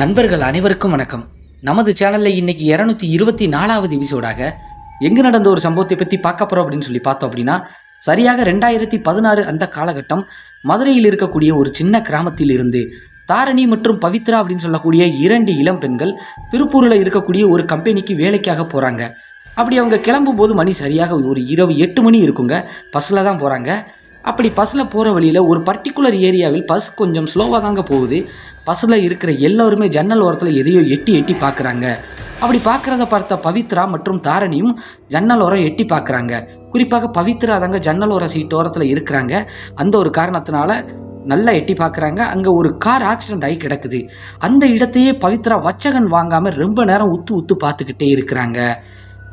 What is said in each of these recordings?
நண்பர்கள் அனைவருக்கும் வணக்கம். நமது சேனலில் இன்னைக்கு இரநூத்தி இருபத்தி நாலாவது எபிசோடாக எங்கு நடந்த ஒரு சம்பவத்தை பற்றி பார்க்க போகிறோம் அப்படின்னு சொல்லி பார்த்தோம் அப்படின்னா சரியாக ரெண்டாயிரத்தி பதினாறு அந்த காலகட்டம் மதுரையில் இருக்கக்கூடிய ஒரு சின்ன கிராமத்தில் இருந்து தாரணி மற்றும் பவித்ரா அப்படின்னு சொல்லக்கூடிய இரண்டு இளம் பெண்கள் திருப்பூரில் இருக்கக்கூடிய ஒரு கம்பெனிக்கு வேலைக்காக போகிறாங்க அப்படி அவங்க கிளம்பும் போது மணி சரியாக ஒரு இரவு எட்டு மணி இருக்குங்க. பஸ்ஸில் தான் போகிறாங்க அப்படி பஸ்ஸில் போகிற வழியில் ஒரு பர்டிகுலர் ஏரியாவில் பஸ் கொஞ்சம் ஸ்லோவாக தாங்க போகுது. பஸ்ஸில் இருக்கிற எல்லோருமே ஜன்னல் ஓரத்தில் எதையோ எட்டி எட்டி பார்க்குறாங்க அப்படி பார்க்குறத பார்த்த பவித்ரா மற்றும் தாரணியும் ஜன்னல் ஓரம் எட்டி பார்க்குறாங்க குறிப்பாக பவித்ரா தாங்க ஜன்னல் ஓர சீட் ஓரத்தில் இருக்கிறாங்க. அந்த ஒரு காரணத்தினால நல்லா எட்டி பார்க்குறாங்க அங்கே ஒரு கார் ஆக்சிடென்ட் ஆகி கிடக்குது. அந்த இடத்தையே பவித்ரா வச்சகன் வாங்காமல் ரொம்ப நேரம் உத்து உத்து பார்த்துக்கிட்டே இருக்கிறாங்க.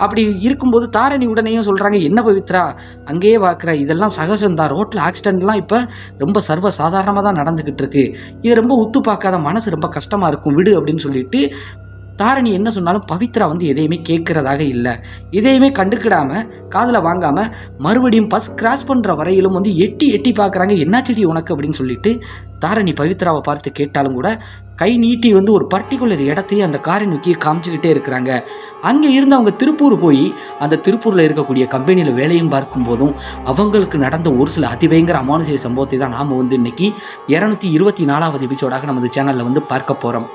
அப்படி இருக்கும்போது தாரணி உடனேயும் சொல்கிறாங்க என்ன பவித்ரா? அங்கேயே பார்க்குற இதெல்லாம் சகஜம்தான் ரோட்டில் ஆக்சிடென்ட்லாம் இப்போ ரொம்ப சர்வ சாதாரணமாக தான் நடந்துக்கிட்டு இருக்கு. இது ரொம்ப உத்து பார்க்காத மனசு ரொம்ப கஷ்டமாக இருக்கும். விடு அப்படின்னு சொல்லிட்டு தாரணி என்ன சொன்னாலும் பவித்ரா வந்து எதையுமே கேட்குறதாக இல்லை. எதையுமே கண்டுக்கிடாமல் காதில் வாங்காமல் மறுபடியும் பஸ் கிராஸ் பண்ணுற வரையிலும் வந்து எட்டி எட்டி பார்க்குறாங்க. என்னாச்சடி உனக்கு? அப்படின்னு சொல்லிட்டு தாரணி பவித்ராவை பார்த்து கேட்டாலும் கூட கை நீட்டி வந்து ஒரு பர்டிகுலர் இடத்தையே அந்த காரை நோக்கி காமிச்சுக்கிட்டே இருக்கிறாங்க. அங்கே இருந்து அவங்க திருப்பூர் போய் அந்த திருப்பூரில் இருக்கக்கூடிய கம்பெனியில் வேலையும் பார்க்கும்போதும் அவங்களுக்கு நடந்த ஒரு சில அதிபயங்கர அமானுஷய சம்பவத்தை தான் நாம் வந்து இன்னைக்கு இரநூத்தி இருபத்தி நாலாவது எபிசோடாக நமது சேனலில் வந்து பார்க்க போகிறோம்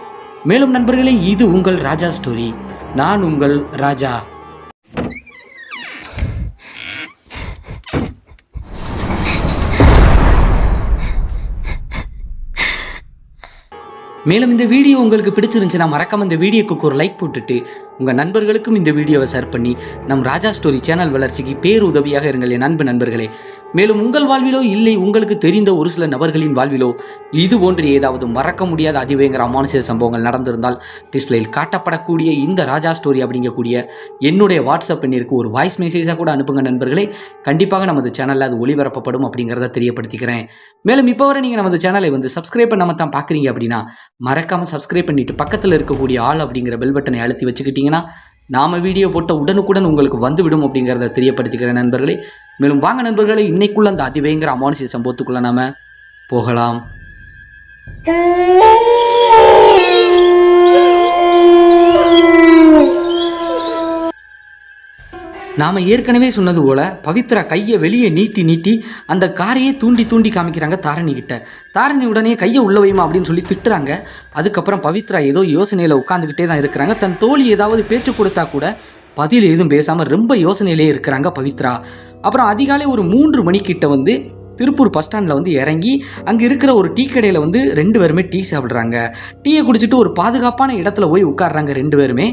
மேலும் நண்பர்களே இது உங்கள் ராஜா ஸ்டோரி நான் உங்கள் ராஜா மேலும் இந்த வீடியோ உங்களுக்கு பிடிச்சிருந்துச்சுன்னா மறக்காம இந்த வீடியோக்கு ஒரு லைக் போட்டுட்டு உங்கள் நண்பர்களுக்கும் இந்த வீடியோவை ஷேர் பண்ணி நம் ராஜா ஸ்டோரி சேனல் வளர்ச்சிக்கு பேருதவியாக இருங்கள் என் அன்பு நண்பர்களே. மேலும் உங்கள் வாழ்விலோ இல்லை உங்களுக்கு தெரிந்த ஒரு சில நபர்களின் வாழ்விலோ இது போன்று ஏதாவது மறக்க முடியாத அதிபயங்கர அமானுஷ சம்பவங்கள் நடந்திருந்தால் டிஸ்பிளேயில் காட்டப்படக்கூடிய இந்த ராஜா ஸ்டோரி அப்படிங்கக்கூடிய என்னுடைய வாட்ஸ்அப் எண்ணிற்கு ஒரு வாய்ஸ் மெசேஜாக கூட அனுப்புங்க நண்பர்களே. கண்டிப்பாக நமது சேனலில் அது ஒளிபரப்பப்படும் அப்படிங்கிறத தெரியப்படுத்திக்கிறேன். மேலும் இப்போ வரை நீங்கள் நமது சேனலை வந்து சப்ஸ்கிரைப் பண்ணாமல் தான் பார்க்குறீங்க அப்படின்னா மறக்காமல் சப்ஸ்கிரைப் பண்ணிட்டு பக்கத்தில் இருக்கக்கூடிய ஆள் அப்படிங்கிற பெல் பட்டனை அழுத்தி வச்சுக்கிட்டிங்கன்னா நாம் வீடியோ போட்ட உடனுக்குடன் உங்களுக்கு வந்துவிடும் அப்படிங்கிறத தெரியப்படுத்திக்கிற நண்பர்களே. மேலும் வாங்க நண்பர்களே இன்னைக்குள்ள அந்த அதிபயங்கர அமானுஷ சம்பவத்துக்குள்ளே நாம் போகலாம். நாம ஏற்கனவே சொன்னது போல பவித்ரா கையை வெளியே நீட்டி நீட்டி அந்த காரையே தூண்டி தூண்டி காமிக்கிறாங்க தாரணி கிட்ட. தாரணி உடனே கையை உள்ள வைமா அப்படின்னு சொல்லி திட்டுறாங்க. அதுக்கப்புறம் பவித்ரா ஏதோ யோசனையில் உட்காந்துக்கிட்டே தான் இருக்கிறாங்க. தன் தோழி ஏதாவது பேச்சு கொடுத்தா கூட பதில் எதுவும் பேசாமல் ரொம்ப யோசனையிலே இருக்கிறாங்க பவித்ரா. அப்புறம் அதிகாலை ஒரு மூன்று மணிக்கிட்ட வந்து திருப்பூர் பஸ் ஸ்டாண்டில் வந்து இறங்கி அங்கே இருக்கிற ஒரு டீ கடையில் வந்து ரெண்டு பேருமே டீ சாப்பிட்றாங்க. டீயை குடிச்சிட்டு ஒரு பாதுகாப்பான இடத்துல போய் உட்காடுறாங்க ரெண்டு பேருமே.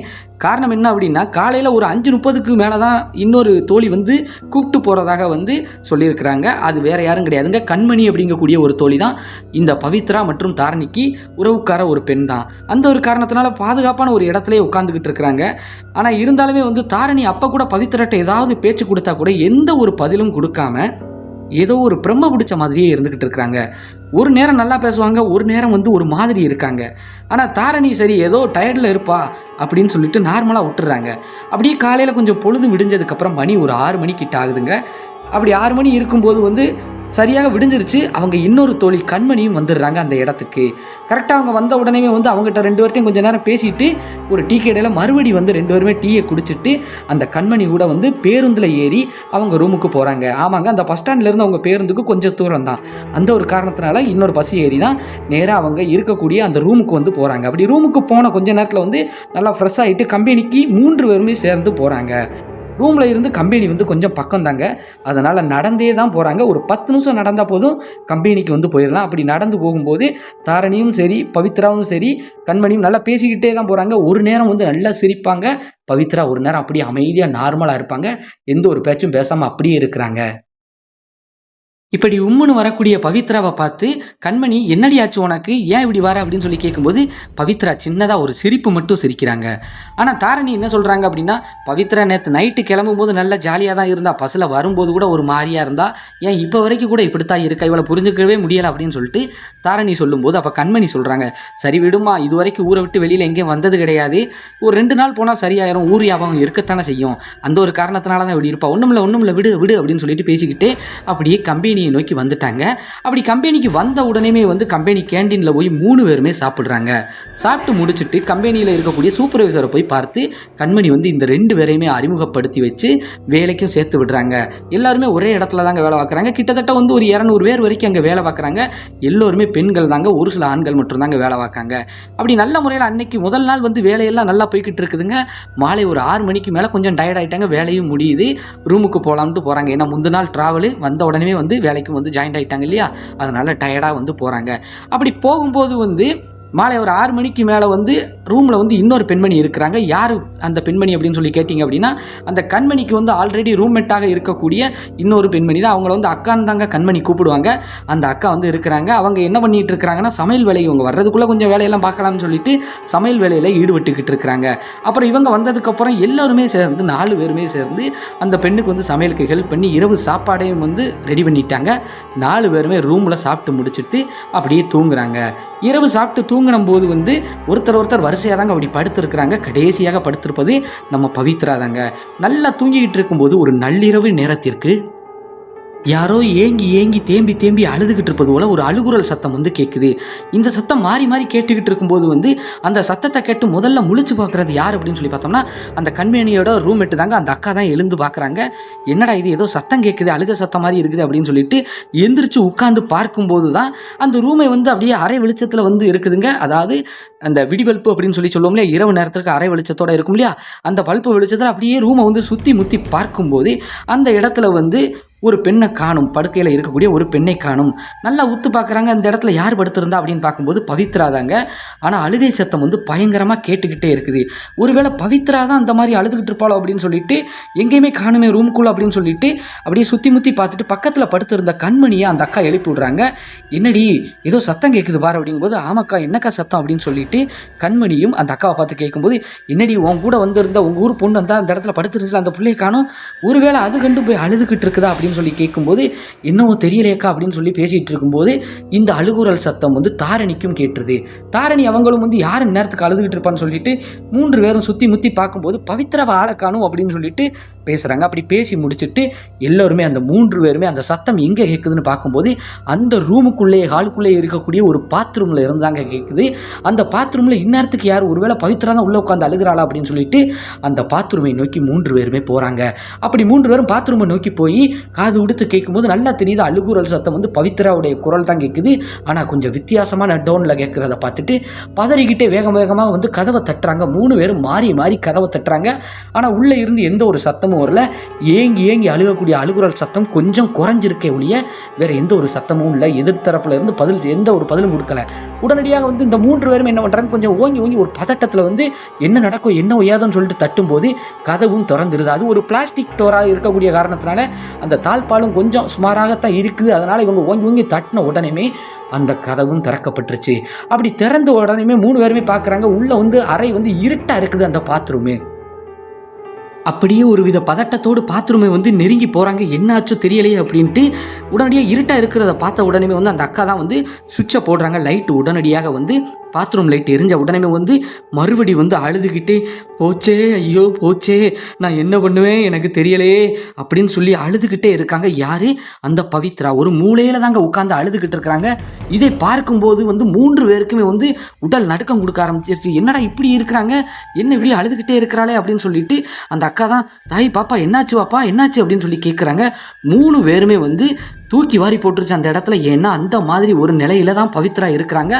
காரணம் என்ன அப்படின்னா காலையில் ஒரு அஞ்சு முப்பதுக்கு மேலே தான் இன்னொரு தோழி வந்து கூப்பிட்டு போகிறதாக வந்து சொல்லியிருக்கிறாங்க. அது வேறு யாரும் கிடையாதுங்க. கண்மணி அப்படிங்கக்கூடிய ஒரு தோழி தான் இந்த பவித்ரா மற்றும் தாரணிக்கு உறவுக்கார ஒரு பெண் தான் அந்த ஒரு காரணத்தினால பாதுகாப்பான ஒரு இடத்துலேயே உட்காந்துக்கிட்டு இருக்கிறாங்க. ஆனால் இருந்தாலுமே வந்து தாரணி அப்போ கூட பவித்ராட்ட ஏதாவது பேச்சு கொடுத்தா கூட எந்த ஒரு பதிலும் கொடுக்காம ஏதோ ஒரு பிரம்ம பிடிச்ச மாதிரியே இருந்துக்கிட்டு இருக்கிறாங்க. ஒரு நேரம் நல்லா பேசுவாங்க ஒரு நேரம் வந்து ஒரு மாதிரி இருக்காங்க. ஆனால் தாரணி சரி ஏதோ டயர்டில் இருப்பா அப்படின்னு சொல்லிட்டு நார்மலாக விட்டுறாங்க. அப்படியே காலையில் கொஞ்சம் பொழுது விடிஞ்சதுக்கப்புறம் மணி ஒரு ஆறு மணிக்கிட்ட ஆகுதுங்க. அப்படி ஆறு மணி இருக்கும்போது வந்து சரியாக விடிஞ்சிருச்சு. அவங்க இன்னொரு தோழி கண்மணியும் வந்துடுறாங்க அந்த இடத்துக்கு. கரெக்டாக அவங்க வந்த உடனே வந்து அவங்ககிட்ட ரெண்டு பேர்ட்டையும் கொஞ்சம் நேரம் பேசிட்டு ஒரு டீ கடையில் மறுபடி வந்து ரெண்டு பேருமே டீயை குடிச்சிட்டு அந்த கண்மணி கூட வந்து பேருந்தில் ஏறி அவங்க ரூமுக்கு போகிறாங்க ஆமாங்க அந்த பஸ் ஸ்டாண்ட்லேருந்து அவங்க பேருந்துக்கு கொஞ்சம் தூரம் தான். அந்த ஒரு காரணத்தினால இன்னொரு பஸ் ஏறி தான் நேராக அவங்க இருக்கக்கூடிய அந்த ரூமுக்கு வந்து போகிறாங்க அப்படி ரூமுக்கு போன கொஞ்ச நேரத்தில் வந்து நல்லா ஃப்ரெஷ் ஆகிட்டு கம்பெனிக்கு மூன்று பேருமே சேர்ந்து போகிறாங்க ரூமில் இருந்து கம்பெனி வந்து கொஞ்சம் பக்கம் தாங்க அதனால் நடந்தே தான் போகிறாங்க ஒரு பத்து நிமிஷம் நடந்தால் போதும் கம்பெனிக்கு வந்து போயிடலாம் அப்படி நடந்து போகும்போது தாரணியும் சரி பவித்ராவும் சரி கண்மணியும் நல்லா பேசிக்கிட்டே தான் போகிறாங்க ஒரு நேரம் வந்து நல்லா சிரிப்பாங்க. பவித்ரா ஒரு நேரம் அப்படியே அமைதியாக நார்மலாக இருப்பாங்க. எந்த ஒரு பேச்சும் பேசாமல் அப்படியே இருக்கிறாங்க. இப்படி உம்முன்னு வரக்கூடிய பவித்ராவை பார்த்து கண்மணி என்னடி ஆச்சு உனக்கு? ஏன் இப்படி வர? அப்படின்னு சொல்லி கேட்கும்போது பவித்ரா சின்னதாக ஒரு சிரிப்பு மட்டும் சிரிக்கிறாங்க. ஆனால் தாரணி என்ன சொல்கிறாங்க அப்படின்னா பவித்ரா நேற்று நைட்டு கிளம்பும் போது நல்லா ஜாலியாக தான் இருந்தா. பஸ்ஸில் வரும்போது கூட ஒரு மாதிரியாக இருந்தா. ஏன் இப்போ வரைக்கும் கூட இப்படித்தான் இருக்கா? இவளை புரிஞ்சுக்கவே முடியலை. அப்படின்னு சொல்லிட்டு தாரணி சொல்லும்போது அப்போ கண்மணி சொல்கிறாங்க சரி விடுமா இது வரைக்கும் ஊரை விட்டு வெளியில் எங்கேயும் வந்தது கிடையாது. ஒரு ரெண்டு நாள் போனால் சரியாயிரும். ஊர் யாபகம் இருக்கத்தானே செய்யும். அந்த ஒரு காரணத்தினால தான் இப்படி இருப்பா. ஒன்றும் இல்லை ஒன்றும் இல்லை விடு விடு அப்படின்னு சொல்லிட்டு பேசிக்கிட்டு அப்படியே கம்பி கம்பெனியை நோக்கி வந்துட்டாங்க. அப்படி கம்பெனிக்கு வந்த உடனேமே வந்து கம்பெனி கேண்டீனில் போய் மூணு பேருமே சாப்பிட்றாங்க. சாப்பிட்டு முடிச்சுட்டு கம்பெனியில் இருக்கக்கூடிய சூப்பர்வைசரை போய் பார்த்து கண்மணி வந்து இந்த ரெண்டு பேரையுமே அறிமுகப்படுத்தி வச்சு வேலைக்கும் சேர்த்து விடுறாங்க. எல்லாருமே ஒரே இடத்துல தாங்க வேலை பார்க்குறாங்க. கிட்டத்தட்ட வந்து ஒரு இரநூறு பேர் வரைக்கும் அங்கே வேலை பார்க்குறாங்க. எல்லோருமே பெண்கள் தாங்க ஒரு சில ஆண்கள் மட்டும்தாங்க வேலை பார்க்காங்க. அப்படி நல்ல முறையில் அன்னைக்கு முதல் நாள் வந்து வேலையெல்லாம் நல்லா போய்கிட்டு இருக்குதுங்க. மாலை ஒரு ஆறு மணிக்கு மேலே கொஞ்சம் டயர்ட் ஆகிட்டாங்க வேலையும் முடியுது. ரூமுக்கு போகலாம்ட்டு போகிறாங்க ஏன்னா முந்தின நாள் ட்ராவலு வந்த உடனே வந்து வேலைக்கு வந்து ஜாயின் ஆகிட்டாங்க இல்லையா? அதனால் டயர்டாக வந்து போகிறாங்க அப்படி போகும்போது வந்து மாலை ஒரு ஆறு மணிக்கு மேலே வந்து ரூமில் வந்து இன்னொரு பெண்மணி இருக்கிறாங்க. யார் அந்த பெண்மணி அப்படின்னு சொல்லி கேட்டிங்க அப்படின்னா அந்த கண்மணிக்கு வந்து ஆல்ரெடி ரூம்மேட்டாக இருக்கக்கூடிய இன்னொரு பெண்மணி தான். அவங்கள வந்து அக்கான்னு தாங்க கண்மணி கூப்பிடுவாங்க. அந்த அக்கா வந்து இருக்கிறாங்க. அவங்க என்ன பண்ணிகிட்டு இருக்கிறாங்கன்னா சமையல் வேலை இவங்க வர்றதுக்குள்ளே கொஞ்சம் வேலையெல்லாம் பார்க்கலாம்னு சொல்லிட்டு சமையல் வேலையில் ஈடுபட்டுக்கிட்டு இருக்கிறாங்க. அப்புறம் இவங்க வந்ததுக்கப்புறம் எல்லாருமே சேர்ந்து நாலு பேருமே சேர்ந்து அந்த பெண்ணுக்கு வந்து சமையலுக்கு ஹெல்ப் பண்ணி இரவு சாப்பாடையும் வந்து ரெடி பண்ணிட்டாங்க. நாலு பேருமே ரூமில் சாப்பிட்டு முடிச்சுட்டு அப்படியே தூங்குறாங்க. இரவு சாப்பிட்டு தூங்கின போது வந்து ஒருத்தர் ஒருத்தர் வரிசையாக தாங்க அப்படி படுத்திருக்கிறாங்க. கடைசியாக படுத்திருப்பது நம்ம பவித்ரா தாங்க நல்லா தூங்கிக்கிட்டு இருக்கும்போது ஒரு நள்ளிரவு நேரத்திற்கு யாரோ ஏங்கி ஏங்கி தேம்பி தேம்பி அழுதுகிட்டு இருப்பது போல ஒரு அழுகுரல் சத்தம் வந்து கேட்குது இந்த சத்தம் மாறி மாறி கேட்டுக்கிட்டு இருக்கும்போது வந்து அந்த சத்தத்தை கேட்டு முதல்ல முழிச்சு பார்க்குறது யார் அப்படின்னு சொல்லி பார்த்தோம்னா அந்த கண்மணியோட ரூம்மேட்டு தாங்க அந்த அக்கா தான் எழுந்து பார்க்குறாங்க. என்னடா இது ஏதோ சத்தம் கேட்குது அழுக சத்தம் மாதிரி இருக்குது அப்படின்னு சொல்லிட்டு எந்திரிச்சு உட்காந்து பார்க்கும்போது தான் அந்த ரூமை வந்து அப்படியே அரை வெளிச்சத்தில் வந்து இருக்குதுங்க. அதாவது அந்த விடிவல்ப்பு அப்படின்னு சொல்லி சொல்லுவோம் இல்லையா இரவு நேரத்துக்கு அரை வெளிச்சத்தோட இருக்கும் இல்லையா அந்த பல்பு வெளிச்சத்தில் அப்படியே ரூமை வந்து சுற்றி முற்றி பார்க்கும்போது அந்த இடத்துல வந்து ஒரு பெண்ணை காணும் படுக்கையில் இருக்கக்கூடிய ஒரு பெண்ணை காணும். நல்லா உத்து பார்க்குறாங்க அந்த இடத்துல யார் படுத்திருந்தா அப்படின்னு பார்க்கும்போது பவித்ரா தாங்க ஆனால் அழுகை சத்தம் வந்து பயங்கரமாக கேட்டுக்கிட்டே இருக்குது. ஒருவேளை பவித்ரா தான் அந்த மாதிரி அழுதுகிட்டு இருப்பாளோ அப்படின்னு சொல்லிட்டு எங்கேயுமே காணுமே ரூம்குள்ளே அப்படின்னு சொல்லிட்டு அப்படியே சுற்றி முற்றி பார்த்துட்டு பக்கத்தில் படுத்திருந்த கண்மணியை அந்த அக்கா எழுப்பி விடுறாங்க. என்னடி ஏதோ சத்தம் கேட்குது பார் அப்படிங்கும்போது ஆமாக்கா என்னக்கா சத்தம் அப்படின்னு சொல்லிட்டு கண்மணியும் அந்த அக்காவை பார்த்து கேட்கும்போது என்னடி உன் கூட வந்திருந்த உங்கள் ஊர் பொண்ணு வந்தால் அந்த இடத்துல படுத்துருந்துச்சுல அந்த பிள்ளையை காணும். ஒருவேளை அது கண்டு போய் அழுதுகிட்டு இருக்குதா அப்படின்னு சொல்லி கேட்கும்போது என்னவோ தெரியலையக்கா அப்படின்னு சொல்லி பேசிகிட்டு இருக்கும்போது இந்த அழுகுரல் சத்தம் வந்து தாரணிக்கும் கேட்டுருது. தாரணி அவங்களும் வந்து யார் நேரத்துக்கு அழுதுகிட்டு இருப்பான்னு சொல்லிட்டு மூன்று பேரும் சுற்றி முற்றி பார்க்கும்போது பவித்ரவ ஆளை காணும் அப்படின்னு சொல்லிட்டு பேசுகிறாங்க அப்படி பேசி முடிச்சுட்டு எல்லோருமே அந்த மூன்று பேருமே அந்த சத்தம் எங்கே கேட்குதுன்னு பார்க்கும்போது அந்த ரூமுக்குள்ளேயே ஹாலுக்குள்ளேயே இருக்கக்கூடிய ஒரு பாத்ரூமில் இருந்தாங்க கேட்குது. அந்த பாத்ரூமில் இந்நேரத்துக்கு யார் ஒருவேளை பவித்ரா தான் உள்ளே உட்காந்து அழுகிறாளா அப்படின்னு சொல்லிட்டு அந்த பாத்ரூமை நோக்கி மூன்று பேருமே போகிறாங்க அப்படி மூன்று பேரும் பாத்ரூமை நோக்கி போய் காது உடுத்து கேட்கும்போது நல்லா தெரியுது அழுகுரல் சத்தம் வந்து பவித்ராவுடைய குரல் தான் கேட்குது. ஆனால் கொஞ்சம் வித்தியாசமான டோனில் கேட்குறத பார்த்துட்டு பதறிக்கிட்டே வேகம் வேகமாக வந்து கதவை தட்டுறாங்க. மூணு பேரும் மாறி மாறி கதவை தட்டுறாங்க. ஆனால் உள்ளே இருந்து எந்த ஒரு சத்தமும் வரல. ஏங்கி ஏங்கி அழுகக்கூடிய அழுகுரல் சத்தம் கொஞ்சம் குறைஞ்சிருக்கே ஒழிய வேறு எந்த ஒரு சத்தமும் இல்லை. எதிர்த்தரப்பில் இருந்து பதில் எந்த ஒரு பதிலும் கொடுக்கல. உடனடியாக வந்து இந்த மூன்று பேரும் என்ன பண்ணுறாங்க கொஞ்சம் ஓங்கி ஓங்கி ஒரு பதட்டத்தில் வந்து என்ன நடக்கும் என்ன ஒய்யாதுன்னு சொல்லிட்டு தட்டும்போது கதவும் திறந்துருது. அது ஒரு பிளாஸ்டிக் டோராக இருக்கக்கூடிய காரணத்தினால அந்த தாழ்பாலும் கொஞ்சம் சுமாராகத்தான் இருக்குது. அதனால் இவங்க ஓங்கி ஓங்கி தட்டின உடனேமே அந்த கதவும் திறக்கப்பட்டுருச்சு. அப்படி திறந்த உடனேமே மூணு பேருமே பார்க்குறாங்க. உள்ளே வந்து அறை வந்து இருட்டாக இருக்குது அந்த பாத்ரூமே. அப்படியே ஒரு வித பதட்டத்தோடு பாத்ரூமை வந்து நெருங்கி போகிறாங்க என்னாச்சோ தெரியலையே அப்படின்ட்டு உடனடியாக இருட்டாக இருக்கிறத பார்த்த உடனே வந்து அந்த அக்கா தான் வந்து சுவிட்சை போடுறாங்க. லைட் உடனடியாக வந்து பாத்ரூம் லைட் எரிஞ்ச உடனே வந்து மறுபடி வந்து அழுதுகிட்டே போச்சே ஐயோ போச்சே நான் என்ன பண்ணுவேன்? எனக்கு தெரியலையே அப்படின்னு சொல்லி அழுதுகிட்டே இருக்காங்க. யாரு? அந்த பவித்ரா. ஒரு மூலையில் தாங்க உட்காந்து அழுதுகிட்டு இருக்கிறாங்க இதை பார்க்கும்போது வந்து மூன்று பேருக்குமே வந்து உடல் நடுக்கம் கொடுக்க ஆரம்பிச்சிருச்சு. என்னடா இப்படி இருக்கிறாங்க? என்ன இப்படி அழுதுகிட்டே இருக்கிறாளே? அப்படின்னு சொல்லிட்டு அந்த அக்கா தான் தாய் பாப்பா என்னாச்சு பாப்பா? என்னாச்சு? அப்படின்னு சொல்லி கேட்குறாங்க மூணு பேருமே வந்து தூக்கி வாரி போட்டுருச்சு அந்த இடத்துல. ஏன்னா அந்த மாதிரி ஒரு நிலையில தான் பவித்ரா இருக்கிறாங்க.